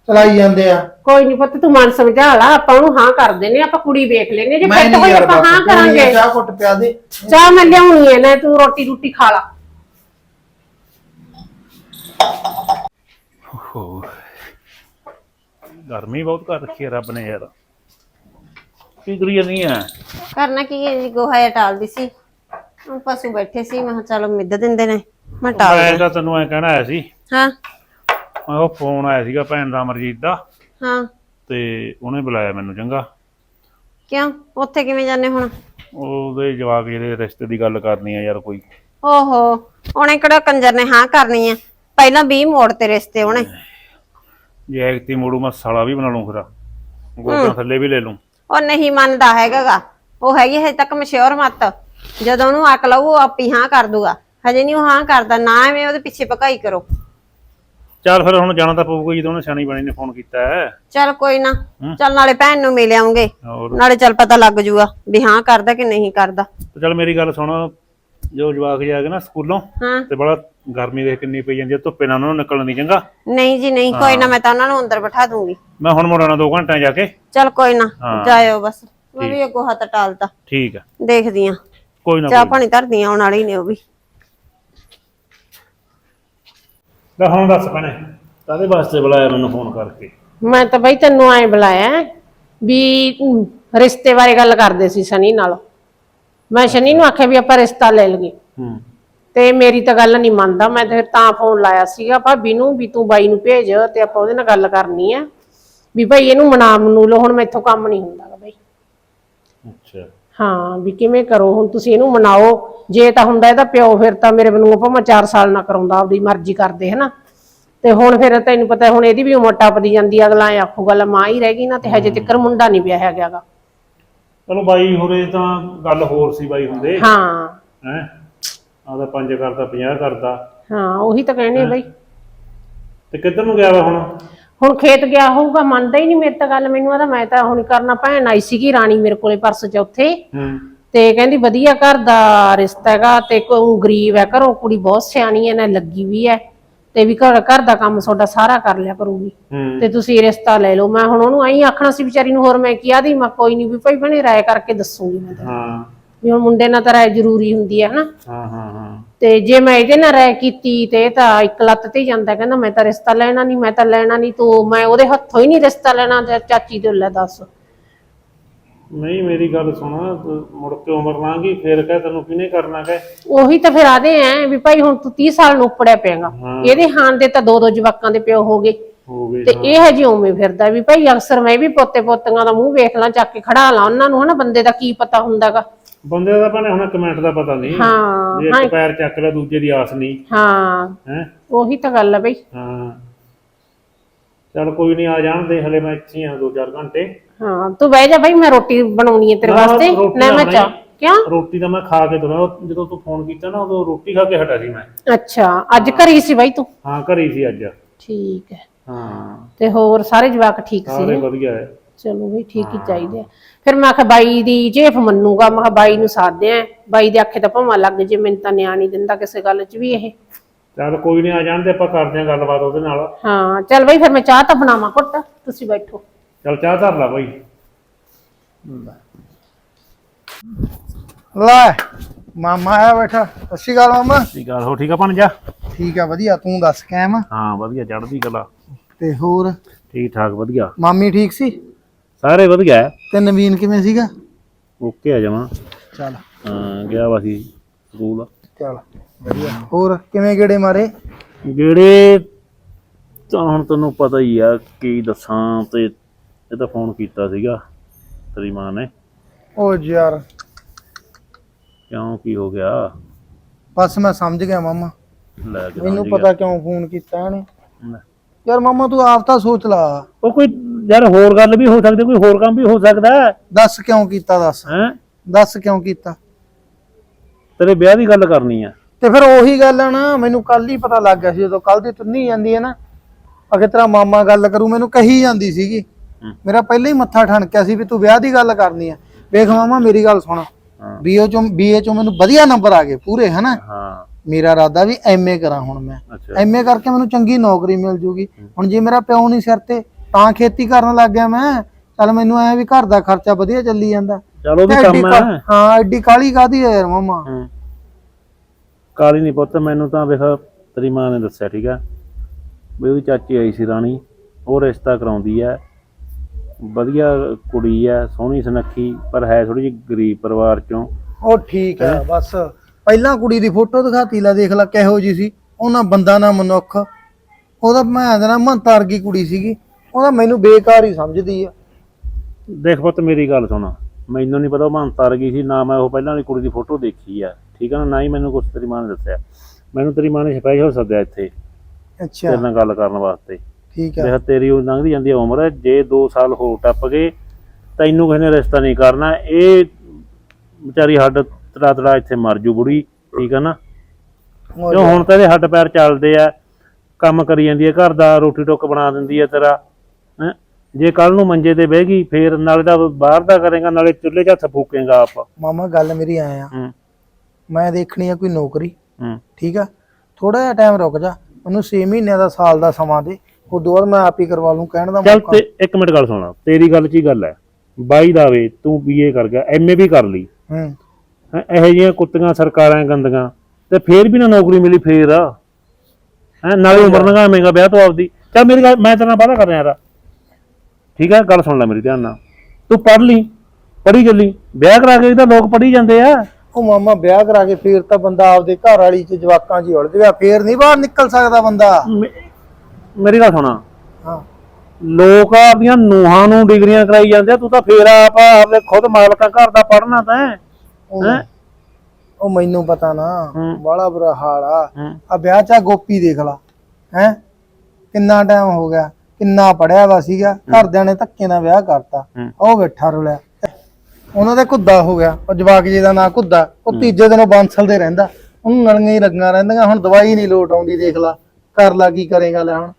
ਚਲਾਈ ਜਾਂਦੇ ਆ। ਕੋਈ ਨਹੀਂ ਪੁੱਤ ਤੂੰ ਮਨ ਸਮਝਾ ਲਾ ਆਪਾਂ ਉਹਨੂੰ ਹਾਂ ਕਰ ਦਿੰਨੇ ਆਪਾਂ ਕੁੜੀ ਵੇਖ ਲੈਨੇ ਜੇ ਮੈਂ ਫਿੱਟ ਨਹੀਂ ਹੋਈ ਯਾਰ ਆਪਾਂ ਹਾਂ ਕਰਾਂਗੇ। ਚਾਹ ਘੁੱਟ ਪਿਆ ਦੇ। ਚਾਹ ਮੈਂ ਲਿਆਉਣੀ ਹੈ ਨਾ ਤੂੰ ਰੋਟੀ ਰੋਟੀ ਖਾ ਲਾ। ਗਰਮੀ ਬਹੁਤ ਕਰ ਰੱਖੀ ਹੈ ਰੱਬ ਨੇ ਯਾਰ। ਕੀ ਕਰੀ ਨਹੀਂ ਆ ਕਰਨਾ ਕੀ ਹੈ ਜੀ ਗੋਹਾ ਜਿਹਾ ਟਾਲਦੀ ਸੀ। ਹੁਣ ਪਸ਼ੂ ਬੈਠੇ ਸੀ ਮੈਂ ਕਿਹਾ ਚਲੋ ਮਿੱਧ ਦਿੰਦੇ ਨੇ ਮੈਂ ਟਾਲ ਮੈਂ ਤਾਂ ਤੈਨੂੰ ਐ ਕਹਿਣਾ ਆਇਆ ਸੀ। ਹਾਂ। ਮੈਂ ਉਹ ਫੋਨ ਆਇਆ ਸੀਗਾ ਭੈਣ ਦਾ ਅਮਰਜੀਤ ਦਾ। ਹਾਂ। ਤੇ ਉਹਨੇ ਬੁਲਾਇਆ ਮੈਨੂੰ ਚੰਗਾ। ਕਿਉਂ? ਉੱਥੇ ਕਿਵੇਂ ਜਾਂਦੇ ਹੁਣ? ਉਹਦੇ ਜਵਾਕ ਜਿਹੜੇ ਰਿਸ਼ਤੇ ਦੀ ਗੱਲ ਕਰਨੀ ਆ ਯਾਰ ਕੋਈ। ਓਹੋ ਉਹਨੇ ਕਿਹੜਾ ਕੰਜਰ ਨੇ ਹਾਂ ਕਰਨੀ ਆ? ਪਹਿਲਾਂ 20 ਮੋੜ ਤੇ ਰਿਸ਼ਤੇ ਉਹਨੇ। ਜੇ ਐਕਤੀ ਮੋੜੂ ਮੈਂ ਸਾਲਾ ਵੀ ਬਣਾ ਲੂੰ ਫਿਰ। ਗੋਡਾਂ ਥੱਲੇ ਵੀ ਲੈ ਲੂੰ ਉਹ ਨਹੀਂ ਮੰਨਦਾ ਹੈਗਾਗਾ। ਉਹ ਹੈਗੀ ਹਜੇ ਤੱਕ ਮਸ਼ਹੂਰ ਮਤ। ਜਦੋਂ ਉਹਨੂੰ ਅਕਲ ਆਊ ਉਹ ਆਪੀ ਹਾਂ ਕਰ ਦੂਗਾ। ਹਜੇ ਨਹੀਂ ਉਹ ਹਾਂ ਕਰਦਾ ਨਾ ਐਵੇਂ ਉਹਦੇ ਪਿੱਛੇ ਭਕਾਈ ਕਰੋ। ਚੱਲ ਫਿਰ ਹੁਣ ਜਾਣਾ ਤਾਂ ਪਊਗਾ ਜਦੋਂ ਉਹਨੇ ਸਿਆਣੀ ਬਣੀ ਨੇ ਫੋਨ ਕੀਤਾ ਹੈ। ਚੱਲ ਕੋਈ ਨਾ ਚੱਲ ਨਾਲੇ ਭੈਣ ਨੂੰ ਮਿਲ ਆਉਂਗੇ। ਹੋਰ? ਨਾਲੇ ਚੱਲ ਪਤਾ ਲੱਗ ਜੂਗਾ ਵੀ ਹਾਂ ਕਰਦਾ ਕਿ ਨਹੀਂ ਕਰਦਾ। ਤੇ ਚੱਲ ਮੇਰੀ ਗੱਲ ਸੁਣ ਜੋ ਜਵਾਕ ਜਾ ਕੇ ਨਾ ਸਕੂਲੋਂ ਹਾਂ। ਤੇ ਬੜਾ ਗਰਮੀ ਦੇਖ ਕਿੰਨੀ ਪਈ ਜਾਂਦੀ ਹੈ ਧੁੱਪੇ ਨਾਲ ਉਹਨਾਂ ਨੂੰ ਨਿਕਲਣ ਨਹੀਂ ਚੰਗਾ? ਨਹੀਂ ਜੀ ਨਹੀਂ ਕੋਈ ਨਾ ਮੈਂ ਤਾਂ ਉਹਨਾਂ ਨੂੰ ਅੰਦਰ ਬਿਠਾ ਦੂੰਗੀ। ਮੈਂ ਹੁਣ ਮੁੜਾਣਾ 2 ਘੰਟਿਆਂ ਜਾ ਕੇ। ਚੱਲ ਕੋਈ ਨਾ ਹਾਂ। ਜਾਇਓ ਬਸ। ਮੈਂ ਵੀ ਅੱਗੋਂ ਹੱਥ ਟਾਲਤਾ ਠੀਕ ਹੈ ਦੇਖਦੀ ਆ। ਕੋਈ ਨਾ ਚਾਹ ਕੋਈ ਪਾਣੀ ਧਰਦੀ ਆਉਣ ਵਾਲੀ ਨੇ ਉਹ ਵੀ। ਲੈ ਹੁਣ ਦੱਸ ਭੈਣੇ ਕਾਹਦੇ ਵਾਸਤੇ ਬੁਲਾਇਆ ਮੈਨੂੰ ਫੋਨ ਕਰਕੇ? ਮੈਂ ਤਾਂ ਬਈ ਤੈਨੂੰ ਐ ਬੁਲਾਇਆ ਹੈ ਵੀ ਅਮ, ਰਿਸ਼ਤੇ ਬਾਰੇ ਗੱਲ ਕਰਦੇ ਸੀ ਸ਼ਨੀ ਨਾਲ। ਮੈਂ ਸ਼ਨੀ ਨੂੰ ਆਖਿਆ ਵੀ ਆਪਾਂ ਰਿਸ਼ਤਾ ਲੈ ਲਈਏ। ਹੂੰ। ਤੇ ਮੇਰੀ ਤਾਂ ਗੱਲ ਨਹੀਂ ਮੰਨਦਾ ਮੈਂ ਤੇ ਫਿਰ ਤਾਂ ਫੋਨ ਲਾਇਆ ਸੀਗਾ ਭਾਬੀ ਨੂੰ ਵੀ ਤੂੰ ਬਾਈ ਨੂੰ ਭੇਜ ਤੇ ਆਪਾਂ ਉਹਦੇ ਨਾਲ ਗੱਲ ਕਰਨੀ ਆ ਵੀ ਭਾਈ ਇਹਨੂੰ ਮਨਾ ਮਨੂ ਲਓ ਹੁਣ ਮੈਥੋਂ ਕੰਮ ਨਹੀਂ ਹੁੰਦਾ। ਹਾਂ ਵੀ ਕਿਵੇਂ ਕਰੋ? ਹੁਣ ਤੁਸੀਂ ਇਹਨੂੰ ਮਨਾਓ। ਜੇ ਤਾਂ ਹੁੰਦਾ ਇਹਦਾ ਪਿਓ ਫਿਰ ਤਾਂ ਮੇਰੇ ਵੱਲੋਂ ਭਾਵੇਂ 4 ਸਾਲ ਨਾ ਕਰਾਉਂਦਾ ਆਪਦੀ ਮਰਜ਼ੀ ਕਰਦੇ ਹਨਾ? ਤੇ ਹੁਣ ਫਿਰ ਤੈਨੂੰ ਪਤਾ ਹੁਣ ਇਹਦੀ ਵੀ ਉਮਰ ਟੱਪਦੀ ਜਾਂਦੀ ਆ, ਅਗਲਾ ਐਂ ਆਖੂਗਾ ਲੈ ਮਾਂ ਹੀ ਰਹਿ ਗਈ ਨਾ ਤੇ ਹਜੇ ਤੱਕ ਮੁੰਡਾ ਨਹੀਂ ਵਿਆਹਿਆ ਗਿਆਗਾ ਚਲੋ ਬਾਈ ਹੋਰੇ ਤਾਂ ਗੱਲ ਹੋਰ ਸੀ ਬਾਈ ਹੁੰਦੇ। ਹਾਂ। ਹੈ? ਆਦਾ ਪੰਜ ਕਰਦਾ 50 ਕਰਦਾ। ਹਾਂ ਉਹੀ ਤਾਂ ਕਹਿੰਦੇ ਬਈ। ਤੇ ਕਿੱਧਰ ਨੂੰ ਗਿਆ ਵਾ ਹੁਣ? ਹੁਣ ਖੇਤ ਗਿਆ ਹੋਊਗਾ ਮੰਨਦਾ ਹੀ ਨਹੀਂ ਮੇਰੇ ਤਾਂ ਗੱਲ ਮੈਨੂੰ ਆਦਾ ਮੈਂ ਤਾਂ ਹੁਣ ਕਰਨਾ ਭੈਣ ਆਈ ਸੀਗੀ ਰਾਣੀ ਮੇਰੇ ਕੋਲੇ ਪਰਸ ਚੌਥੇ ਹੂੰ। ਤੇ ਕਹਿੰਦੀ ਵਧੀਆ ਘਰ ਦਾ ਰਿਸ਼ਤਾ ਹੈਗਾ ਤੇ ਕੋਈ ਗਰੀਬ ਹੈ ਘਰੋਂ ਕੁੜੀ ਬਹੁਤ ਸਿਆਣੀ ਹੈ ਨਾ ਲੱਗੀ ਵੀ ਹੈ। ਤੇ ਵੀ ਘਰ ਘਰ ਦਾ ਕੰਮ ਤੁਹਾਡਾ ਸਾਰਾ ਕਰ ਲਿਆ ਕਰੂਗੀ। ਤੇ ਤੁਸੀਂ ਰਿਸ਼ਤਾ ਲੈ ਲਓ। ਮੈਂ ਹੁਣ ਉਹਨੂੰ ਐਂ ਆਖਣਾ ਸੀ ਵਿਚਾਰੀ ਨੂੰ ਹੋਰ ਮੈਂ ਕੀ ਆਦੀ ਮੈਂ ਕੋਈ ਨਹੀਂ ਵੀ ਭਾਈ ਬਣੇ ਰਾਏ ਕਰਕੇ ਦੱਸੂਗੀ ਮੈਂ ਤਾਂ। ਹਾਂ। ਵੀ ਹੁਣ ਮੁੰਡੇ ਨਾਲ ਤਾਂ ਰਾਏ ਜ਼ਰੂਰੀ ਹੁੰਦੀ ਹੈ ਹਨਾ? ਹਾਂ ਹਾਂ ਹਾਂ। ਤੇ ਜੇ ਮੈਂ ਇਹਦੇ ਨਾਲ ਰਾਏ ਕੀਤੀ ਤੇ ਇਹ ਤਾਂ ਇੱਕ ਲੱਤ ਤੇ ਹੀ ਜਾਂਦਾ ਕਹਿੰਦਾ ਮੈਂ ਤਾਂ ਰਿਸ਼ਤਾ ਲੈਣਾ ਨਹੀਂ ਮੈਂ ਤਾਂ ਲੈਣਾ ਨਹੀਂ ਤੂੰ ਮੈਂ ਉਹਦੇ ਹੱਥੋਂ ਹੀ ਨਹੀਂ ਰਿਸ਼ਤਾ ਲੈਣਾ ਤੇ ਚਾਚੀ ਦੇ ਲੈ ਦੱਸ। ਨਹੀਂ ਮੇਰੀ ਗੱਲ ਸੁਣ ਮੁੜ ਕੇ ਉਮਰ ਲਾਂਗੀ ਫੇਰ ਕਹਿ ਤੈਨੂੰ ਕਿਹਨੇ ਕਰਨਾ ਕਹਿ? ਉਹੀ ਤਾਂ ਫਿਰ ਆਦੇ ਐ ਵੀ ਭਾਈ ਹੁਣ ਤੂੰ 30 ਸਾਲ ਨੂੰ ਉੱਪੜਿਆ ਪਿਆਗਾ। ਹਾਂ। ਇਹਦੇ ਹਾਨ ਦੇ ਤਾਂ ਦੋ ਦੋ ਜਵਾਕਾਂ ਦੇ ਪਿਓ ਹੋ ਗਏ। ਹੋ ਗਏ ਤੇ ਇਹ ਹਜੇ ਉਵੇਂ ਫਿਰਦਾ ਵੀ ਭਾਈ ਅਕਸਰ ਮੈਂ ਵੀ ਪੋਤੇ ਪੋਤੀਆਂ ਦਾ ਮੂੰਹ ਵੇਖ ਲਾਂ ਚੱਕ ਕੇ ਖੜਾ ਲਾਂ ਉਹਨਾਂ ਨੂੰ ਹਨਾ? ਬੰਦੇ ਦਾ ਕੀ ਪਤਾ ਹੁੰਦਾਗਾ। ਬੰਦੇ ਦਾ ਭਾਵੇਂ ਹੁਣ ਕਮੈਂਟ ਦਾ ਪਤਾ ਨਹੀਂ। ਹਾਂ ਜੇ ਇੱਕ ਪੈਰ ਚੱਕ ਲਿਆ ਦੂਜੇ ਦੀ ਆਸ ਨਹੀਂ। ਹਾਂ। ਹੈ? ਉਹੀ ਤਾਂ ਗੱਲ ਹੈ ਬਈ। ਹਾਂ। ਚਲ ਕੋਈ ਨਹੀਂ ਆ ਜਾਣ ਦੇ ਹਲੇ ਮੈਂ ਇੱਥੇ ਹੀ ਆ 2-4 ਘੰਟੇ। ਹਾਂ ਤੂੰ ਬਹਿ ਜਾ ਭਾਈ ਮੈਂ ਰੋਟੀ ਬਣਾਉਣੀ ਹੈ ਤੇਰੇ ਵਾਸਤੇ। ਨਾ ਮੈਂ। ਚਾਹ। ਕਿਉਂ? ਰੋਟੀ ਤਾਂ ਮੈਂ ਖਾ ਕੇ ਤੁਰਾਂ ਜਦੋਂ ਤੂੰ ਫੋਨ ਕੀਤਾ ਨਾ ਉਦੋਂ ਰੋਟੀ ਖਾ ਕੇ ਹਟਾ ਸੀ ਮੈਂ। ਅੱਛਾ ਅੱਜ ਘਰੀ ਸੀ ਬਾਈ ਤੂੰ? ਹਾਂ ਘਰੀ ਸੀ ਅੱਜ। ਠੀਕ ਹੈ। ਹਾਂ। ਤੇ ਹੋਰ ਸਾਰੇ ਜਵਾਕ ਠੀਕ ਸਾਰੇ ਸੀ? ਵਧੀਆ ਹੈ। ਚਲੋ ਵੀ ਠੀਕ ਹੀ ਚਾਹੀਦੇ ਆ। ਫਿਰ ਮੈਂ ਆਖਿਆ ਬਾਈ ਦੀ ਜੇਫ ਮੰਨੂਗਾ ਮੈਂ ਕਿਹਾ ਬਾਈ ਨੂੰ ਸਾਧਦੇ ਆ ਬਾਈ ਦੇ ਆਖੇ ਤਾਂ ਭਵਾਂ ਲੱਗ ਜੇ ਮੈਨੂੰ ਤਾਂ ਨਿਆ ਨਹੀਂ ਦਿੰਦਾ ਕਿਸੇ ਗੱਲ 'ਚ ਵੀ ਇਹ। ਚਲ ਕੋਈ ਨਹੀਂ ਆ ਜਾਣ ਤੇ ਆਪਾਂ ਕਰਦੇ ਆਂ ਗੱਲਬਾਤ ਉਹਦੇ ਨਾਲ। ਹਾਂ ਚੱਲ ਬਾਈ ਫਿਰ ਮੈਂ ਚਾਹ ਤਾਂ ਬਣਾਵਾਂ ਘੁੱਟ ਤੁਸੀਂ ਬੈਠੋ। ਚਲ ਚਾਹ ਧਰ ਲੈ ਬਾਈ। ਲੈ ਮਾਮਾ ਆਇਆ ਬੈਠਾ। ਸਤਿ ਸ਼੍ਰੀ ਅਕਾਲ ਮਾਮਾ। ਠੀਕ ਆ ਹੋ ਠੀਕ ਆ ਬਣ ਜਾ ਠੀਕ ਆ ਵਧੀਆ ਤੂੰ ਦੱਸ ਕੈਮ ਹਾਂ ਵਧੀਆ ਚੜ੍ਹਦੀ ਕਲਾ। ਤੇ ਹੋਰ? ਠੀਕ ਠਾਕ ਵਧੀਆ। ਮਾਮੀ ਠੀਕ ਸੀ? ਸਾਰੇ ਵਧੀਆ ਹੈ। ਤੇ ਨਵੀਨ ਕਿਵੇਂ ਸੀਗਾ? ਓਕੇ ਆ ਜਾਵਾਂ ਚੱਲ। ਹਾਂ ਗਿਆ ਵਾ ਸੀ ਸਕੂਲ। ਚੱਲ ਵਧੀਆ। ਹੋਰ ਕਿਵੇਂ ਗੇੜੇ ਮਾਰੇ? ਜਿਹੜੇ ਤਾਂ ਹੁਣ ਤੈਨੂੰ ਪਤਾ ਹੀ ਆ ਕੀ ਦੱਸਾਂ ਤੇ ਇਹ ਤਾਂ ਫੋਨ ਕੀਤਾ ਸੀਗਾ ਤੇਰੀ ਮਾਂ ਨੇ। ਉਹ ਯਾਰ। ਕਿਉਂ ਕੀ ਹੋ ਗਿਆ? ਬਸ ਮੈਂ ਸਮਝ ਗਿਆ ਮਾਮਾ। ਲੈ ਕੇ ਮੈਨੂੰ ਸਮਝ ਪਤਾ ਕਿਉਂ ਫੋਨ ਕੀਤਾ ਇਹਨੇ। ਯਾਰ ਮਾਮਾ ਤੂੰ ਆਪ ਤਾਂ ਸੋਚ ਲਾ। ਉਹ ਕੋਈ ਯਾਰ ਹੋਰ ਗੱਲ ਵੀ ਹੋ ਸਕਦੀ ਕੋਈ ਹੋਰ ਕੰਮ ਵੀ ਹੋ ਸਕਦਾ ਦੱਸ ਕਿਉਂ ਕੀਤਾ ਦੱਸ? ਹੈ? ਦੱਸ ਕਿਉਂ ਕੀਤਾ? ਤੇਰੇ ਵਿਆਹ ਦੀ ਗੱਲ ਕਰਨੀ ਆ। ਤੇ ਫਿਰ ਉਹੀ ਗੱਲ ਆ ਨਾ ਮੈਨੂੰ ਕੱਲ ਹੀ ਪਤਾ ਲੱਗ ਗਿਆ ਸੀ ਜਦੋਂ ਕੱਲ ਦੀ ਤੁੰਨੀ ਜਾਂਦੀ ਹੈ ਨਾ ਅਗੇ ਤੇਰਾ ਮਾਮਾ ਗੱਲ ਕਰੂ ਮੈਨੂੰ ਕਹੀ ਜਾਂਦੀ ਸੀਗੀ। ਹੂੰ। ਮੇਰਾ ਪਹਿਲਾਂ ਹੀ ਮੱਥਾ ਠਣਕਿਆ ਸੀ ਵੀ ਤੂੰ ਵਿਆਹ ਦੀ ਗੱਲ ਕਰਨੀ ਆ। ਵੇਖ ਮਾਮਾ ਮੇਰੀ ਗੱਲ ਸੁਣ। ਹਾਂ। ਬੀਏ ਚੋਂ ਬੀਏ ਚੋਂ ਮੈਨੂੰ ਵਧੀਆ ਨੰਬਰ ਆ ਗਏ ਪੂਰੇ ਹਨਾ? ਹਾਂ। ਮੇਰਾ ਇਰਾਦਾ ਵੀ ਐਮਏ ਕਰਾਂ ਹੁਣ ਮੈਂ। ਅੱਛਾ। ਐਮਏ ਕਰਕੇ ਮੈਨੂੰ ਚੰਗੀ ਨੌਕਰੀ ਮਿਲ ਜੂਗੀ। ਹੁਣ ਜੇ ਮੇਰਾ ਪਿਓ ਨਹੀਂ ਸਿਰ ਤੇ ਤਾਂ ਖੇਤੀ ਕਰਨ ਲੱਗ ਗਿਆ ਮੈਂ। ਚੱਲ ਮੈਨੂੰ ਐ ਵੀ ਘਰ ਦਾ ਖਰਚਾ ਵਧੀਆ ਚੱਲੀ ਜਾਂਦਾ। ਚਲੋ ਵੀ ਐਡੀ ਕੰਮ ਕਾ- ਹੈ। ਹਾਂ ਐਡੀ ਕਾਲੀ ਕਾਦੀ ਹੈ ਯਾਰ ਮਾਮਾ? ਹੂੰ। ਕਾਲੀ ਨਹੀਂ ਪੁੱਤ ਮੈਨੂੰ ਤਾਂ ਵੇਖ ਤੇਰੀ ਮਾਂ ਨੇ ਦੱਸਿਆ ਠੀਕ ਆ ਵੀ ਉਹਦੀ ਚਾਚੀ ਆਈ ਸੀ ਰਾਣੀ ਉਹ ਰਿਸ਼ਤਾ ਕਰਾਉਂਦੀ ਐ ਵਧੀਆ ਕੁੜੀ ਐ ਸੋਹਣੀ ਸੁਨੱਖੀ ਪਰ ਹੈ ਥੋੜੀ ਜਿਹੀ ਗਰੀਬ ਪਰਿਵਾਰ ਚੋਂ। ਉਹ ਠੀਕ ਹੈ? ਬਸ। ਪਹਿਲਾਂ ਕੁੜੀ ਦੀ ਫੋਟੋ ਦਿਖਾਤੀ ਲੈ ਦੇਖ ਲੈ ਕਿਹੋ ਜੀ ਸੀ। ਉਹਨਾਂ ਬੰਦਾ ਨਾ ਮਨੁੱਖ। ਉਹਦਾ ਮੈਂ ਦਾ ਮੰਤਾ ਵਰਗੀ ਕੁੜੀ ਸੀਗੀ। ਉਹਦਾ ਮੈਨੂੰ ਬੇਕਾਰ ਹੀ ਸਮਝਦੀ ਆ। ਦੇਖ ਪੁੱਤ ਮੇਰੀ ਗੱਲ ਸੁਣ। ਮੈਨੂੰ ਨਹੀਂ ਪਤਾ ਉਹ ਮਹੰਤਾ ਰਗੀ ਸੀ ਨਾ ਮੈਂ ਉਹ ਪਹਿਲਾਂ ਵਾਲੀ ਕੁੜੀ ਦੀ ਫੋਟੋ ਦੇਖੀ ਆ। ਠੀਕ ਆ ਨਾ? ਨਾ ਹੀ ਮੈਨੂੰ ਕੁਛ ਤੇਰੀ ਮਾਂ ਨੇ ਦੱਸਿਆ। ਮੈਨੂੰ ਤੇਰੀ ਮਾਂ ਨੇ ਸਪੈਸ਼ਲ ਸੱਦਿਆ ਇੱਥੇ। ਅੱਛਾ। ਤੇਰੇ ਨਾਲ ਗੱਲ ਕਰਨ ਵਾਸਤੇ। ਠੀਕ ਹੈ ਦੇਖ ਤੇਰੀ ਉਹ ਲੰਘਦੀ ਜਾਂਦੀ ਆ ਉਮਰ। ਜੇ 2 ਸਾਲ ਹੋਰ ਟੱਪ ਗਏ ਤੈਨੂੰ ਕਿਸੇ ਨੇ ਰਿਸ਼ਤਾ ਨਹੀਂ ਕਰਨਾ। ਇਹ ਵਿਚਾਰੀ ਹੱਡ ਤੜਾ ਤੜਾ ਇੱਥੇ ਮਰ ਜੂ ਬੁੜੀ। ਠੀਕ ਆ ਨਾ? ਕਿਉਂ ਹੁਣ ਤਾਂ ਇਹਦੇ ਹੱਡ ਪੈਰ ਚੱਲਦੇ ਆ। ਕੰਮ ਕਰੀ ਜਾਂਦੀ ਹੈ ਘਰ ਦਾ ਰੋਟੀ ਟੁੱਕ ਬਣਾ ਦਿੰਦੀ ਹੈ ਤੇਰਾ। ਹੈਂ ਜੇ ਕੱਲ ਨੂੰ ਮੰਜੇ ਤੇ ਬਹਿ ਗਈ ਫੇਰ ਨਾਲੇ ਤਾਂ ਬਾਹਰ ਦਾ ਕਰੇਗਾ ਨਾਲੇ ਚੁੱਲ੍ਹੇ 'ਚ ਹੱਥ ਫੂਕੇਗਾ ਆਪ। ਮਾਮਾ ਗੱਲ ਮੇਰੀ ਆਏ ਆ। ਹੂੰ। ਮੈਂ ਦੇਖਣੀ ਆ ਕੋਈ ਨੌਕਰੀ। ਹੂੰ। ਠੀਕ ਆ? ਥੋੜਾ ਜਿਹਾ ਟਾਈਮ ਰੁਕ ਜਾ। ਮੈਨੂੰ 6 ਮਹੀਨਿਆਂ ਦਾ ਸਾਲ ਦਾ ਸਮਾਂ ਦੇ। ਉਦੋਂ ਬਾਅਦ ਮੈਂ ਆਪ ਹੀ ਕਰਵਾ ਲੂੰ ਕਹਿਣ ਦਾ ਚੱਲ ਮੌਕਾ। ਤੇ ਇੱਕ ਮਿੰਟ ਗੱਲ ਸੁਣਾ। ਤੇਰੀ ਗੱਲ 'ਚ ਹੀ ਗੱਲ ਹੈ ਬਾਈ ਦਾ ਵੇ ਤੂੰ ਬੀਏ ਕਰ ਗਿਆ ਐਮਏ ਵੀ ਕਰ ਲਈ। ਹੂੰ। ਹੈਂ, ਇਹੋ ਜਿਹੀਆਂ ਕੁੱਤੀਆਂ ਸਰਕਾਰਾਂ ਗੰਦੀਆਂ। ਤੇ ਫੇਰ ਵੀ ਨਾ ਨੌਕਰੀ ਮਿਲੀ ਫੇਰ ਹੈ ਨਾਲੇ ਉਮਰ ਲੰਘਾਵੇਂਗਾ ਵਿਆਹ ਤੋਂ ਆਪਦੀ। ਚੱਲ ਮੇਰੀ ਗੱਲ ਮੈਂ ਤੇਰੇ ਨਾਲ ਵਾਅਦਾ ਕਰ ਰਿਹਾ ਯਾਰ। ਠੀਕ ਹੈ ਗੱਲ ਸੁਣ ਲੈ ਮੇਰੀ ਧਿਆਨ ਨਾਲ। ਤੂੰ ਪੜ੍ਹ ਲਈ ਪੜ੍ਹੀ ਚੱਲੀ। ਵਿਆਹ ਕਰਾ ਕੇ ਤਾਂ ਲੋਕ ਪੜ੍ਹੀ ਜਾਂਦੇ ਆ। ਉਹ ਮਾਮਾ ਵਿਆਹ ਕਰਾ ਕੇ ਫੇਰ ਤਾਂ ਬੰਦਾ ਆਪਦੇ ਘਰ ਵਾਲੀ ਚ ਜਵਾਕਾਂ 'ਚ ਹੀ ਉਲਝ ਗਿਆ। ਫੇਰ ਨਹੀਂ ਬਾਹਰ ਨਿਕਲ ਸਕਦਾ ਬੰਦਾ। ਮੇ- ਮੇਰੀ ਗੱਲ ਸੁਣਾ। ਹਾਂ। ਲੋਕ ਆਪਦੀਆਂ ਨੂਹਾਂ ਨੂੰ ਡਿਗਰੀਆਂ ਕਰਾਈ ਜਾਂਦੇ ਆ ਤੂੰ ਤਾਂ ਫੇਰ ਆਪ ਆਪਣੇ ਖੁਦ ਮਾਲਕਾਂ ਘਰ ਦਾ ਪੜ੍ਹਨਾ ਤਾਂ ਹੈ। ਉਹ- ਹੈਂ? ਉਹ ਮੈਨੂੰ ਪਤਾ ਨਾ ਹੂੰ। ਬਾਲਾ ਬੁਰਾ ਹਾਲ ਆ। ਹੂੰ। ਆ ਵਿਆਹ ਚ ਆ ਗੋਪੀ ਦੇਖ ਲਾ। ਹੈ? ਕਿੰਨਾ ਟਾਈਮ ਹੋ ਗਿਆ। ਕਿੰਨਾ ਪੜਿਆ ਵਾ ਸੀਗਾ ਘਰਦਿਆਂ ਨੇ ਧੱਕੇ ਨਾਲ ਵਿਆਹ ਕਰਤਾ। ਉਹ ਬੈਠਾ ਰੁਲਿਆ। ਉਹਨਾਂ ਦਾ ਕੁੱਦਾ ਹੋ ਗਿਆ ਉਹ ਜਵਾਕ ਜੀ ਦਾ ਨਾਂ ਕੁੱਦਾ ਉਹ ਤੀਜੇ ਦਿਨ ਉਹ ਬਾਂਸਲ ਦੇ ਰਹਿੰਦਾ। ਉਹਨੂੰ ਨਲੀਆਂ ਹੀ ਲੱਗੀਆਂ ਰਹਿੰਦੀਆਂ ਹੁਣ ਦਵਾਈ ਨਹੀਂ ਲੋਟ ਆਉਂਦੀ ਦੇਖ ਲਾ। ਕਰ ਲਾ ਕੀ ਕਰੇਗਾ ਲੈ ਹੁਣ।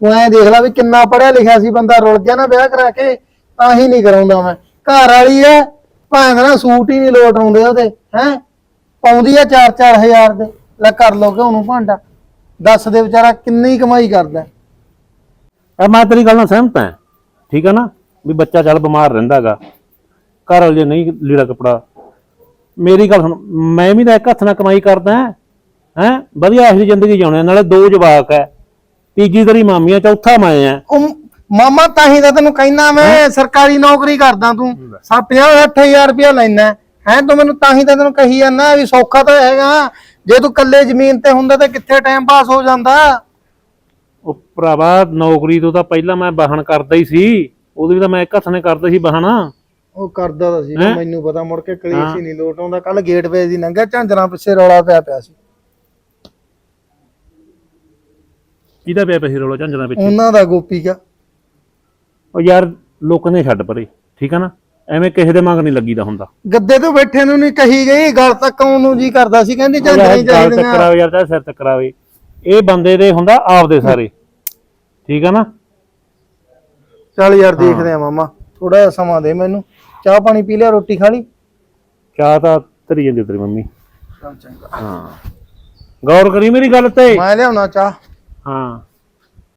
ਤੂੰ ਐਂ ਦੇਖ ਲੈ ਵੀ ਕਿੰਨਾ ਪੜਿਆ ਲਿਖਿਆ ਸੀ ਬੰਦਾ ਰੁਲ ਗਿਆ ਨਾ ਵਿਆਹ ਕਰਾ ਕੇ ਤਾਂ ਹੀ ਨਹੀਂ ਕਰਾਉਂਦਾ ਮੈਂ। ਘਰ ਵਾਲੀ ਐ ਭਾਵੇਂ ਨਾ ਸੂਟ ਹੀ ਨਹੀਂ ਲੋਟ ਆਉਂਦੇ ਉਹਦੇ ਹੈ? ਪਾਉਂਦੀ ਆ 4-4 ਹਜ਼ਾਰ ਦੇ। ਲੈ ਕਰ ਲੋ ਕਿ ਉਹਨੂੰ ਭਾਂਡਾ। ਦੱਸ ਦੇ ਵਿਚਾਰਾ ਕਿੰਨੀ ਕਮਾਈ ਕਰਦਾ। ਆ ਮੈਂ ਤੇਰੀ ਗੱਲ ਨਾਲ ਸਹਿਮਤ ਹਾਂ। ਠੀਕ ਹੈ ਨਾ? ਵੀ ਬੱਚਾ ਚੱਲ ਬਿਮਾਰ ਰਹਿੰਦਾਗਾ। ਘਰ ਵਾਲੇ ਨਹੀਂ ਲੀੜਾ ਕਪੜਾ। ਮੇਰੀ ਗੱਲ ਸੁਣ ਮੈਂ ਵੀ ਤਾਂ ਇੱਕ ਹੱਥ ਨਾਲ ਕਮਾਈ ਕਰਦਾ ਹੈ। ਹੈ? ਵਧੀਆ ਇਹਦੀ ਜ਼ਿੰਦਗੀ ਜਿਉਣੇ ਨਾਲੇ ਦੋ ਜਵਾਕ ਹੈ। ਤੀਜੀ ਤੇਰੀ ਮਾਮੀ ਆ ਚੌਥਾ ਮੈਂ ਆ ਉਹ ਮਾਮਾ ਤਾਂ ਹੀ ਤਾਂ ਤੈਨੂੰ ਕਹਿਣਾ ਮੈਂ ਸਰਕਾਰੀ ਨੌਕਰੀ ਕਰਦਾ ਤੂੰ। ਸਾ 50 ਹਜ਼ਾਰ ਰੁਪਇਆ ਲੈਣਾ ਹੈ। ਤੂੰ ਮੈਨੂੰ ਤਾਂ ਹੀ ਤਾਂ ਤੈਨੂੰ ਕਹੀ ਜਾਂਦਾ ਵੀ ਸੌਖਾ ਤਾਂ ਹੈਗਾ। ਜੇ ਤੂੰ ਇਕੱਲੇ ਜ਼ਮੀਨ ਤੇ ਹੁੰਦਾ ਤਾਂ ਕਿੱਥੇ ਟਾਈਮ ਪਾਸ ਹੋ ਜਾਂਦਾ? ਉਹ ਭਰਾਵਾ ਨੌਕਰੀ ਤੋਂ ਤਾਂ ਪਹਿਲਾਂ ਮੈਂ ਬਾਹਣ ਕਰਦਾ ਹੀ ਸੀ ਉਦੋਂ ਵੀ ਤਾਂ ਮੈਂ ਇੱਕ ਹੱਥ ਨੇ ਕਰਦਾ ਸੀ ਬਾਹਣ ਉਹ ਕਰਦਾ ਤਾਂ ਸੀ ਹੈਂ? ਮੈਨੂੰ ਪਤਾ ਮੁੜ ਕੇ ਕਲੇਸ਼ ਹੀ। ਨਹੀਂ ਲੋਟ ਆਉਂਦਾ ਕੱਲ ਗੇਟ ਵੇ ਦੀ ਲੰਘਿਆ ਝਾਂਜਰਾਂ ਪਿੱਛੇ ਰੌਲਾ ਪਿਆ ਪਿਆ ਸੀ। ਕਿਹਦਾ ਪਿਆ ਪਿਆ ਸੀ ਰੋਲਾ ਝੰਜਣਾ ਪਿੱਛੇ? ਉਹਨਾਂ ਦਾ ਗੋਪੀ ਕਾ। ਉਹ ਯਾਰ ਲੋਕਾਂ ਨੇ ਛੱਡ ਪਰੇ ਠੀਕ ਆ ਨਾ? ਐਵੇਂ ਕਿਸੇ ਦੇ ਮੰਗ ਨਹੀਂ ਲੱਗੀਦਾ ਹੁੰਦਾ। ਗੱਦੇ ਤੋਂ ਬੈਠੇ ਨੂੰ ਨਹੀਂ ਕਹੀ ਗਈ ਗੱਲ ਤੱਕ ਆਉਣ ਨੂੰ ਜੀ ਕਰਦਾ ਸੀ ਕਹਿੰਦੀ ਝਾਂਜਰਾਂ ਹੀ ਗੱਲ ਚਾਹੀਦੀਆਂ। ਟੱਕਰਾਵੇ ਯਾਰ ਚਾਹੇ ਸਿਰ ਟੱਕਰਾਵੇ ਇਹ ਬੰਦੇ ਦੇ ਹੁੰਦਾ ਆਪਦੇ ਸਾਰੇ। ਠੀਕ ਆ ਨਾ? ਚੱਲ ਯਾਰ ਦੇਖਦੇ ਆ ਮਾਮਾ ਥੋੜਾ ਜਿਹਾ ਸਮਾਂ ਦੇ ਮੈਨੂੰ। ਚਾਹ ਪਾਣੀ ਪੀ ਲਿਆ ਰੋਟੀ ਖਾ ਲਈ? ਚਾਹ ਤਾਂ ਧਰੀ ਜਾਂਦੀ ਤੇਰੀ ਮੰਮੀ। ਚੱਲ ਚੰਗਾ। ਹਾਂ। ਗੌਰ ਕਰੀ ਮੇਰੀ ਗੱਲ ਤੇ। ਮੈਂ ਲਿਆਉਣਾ ਚਾਹ। ਹਾਂ।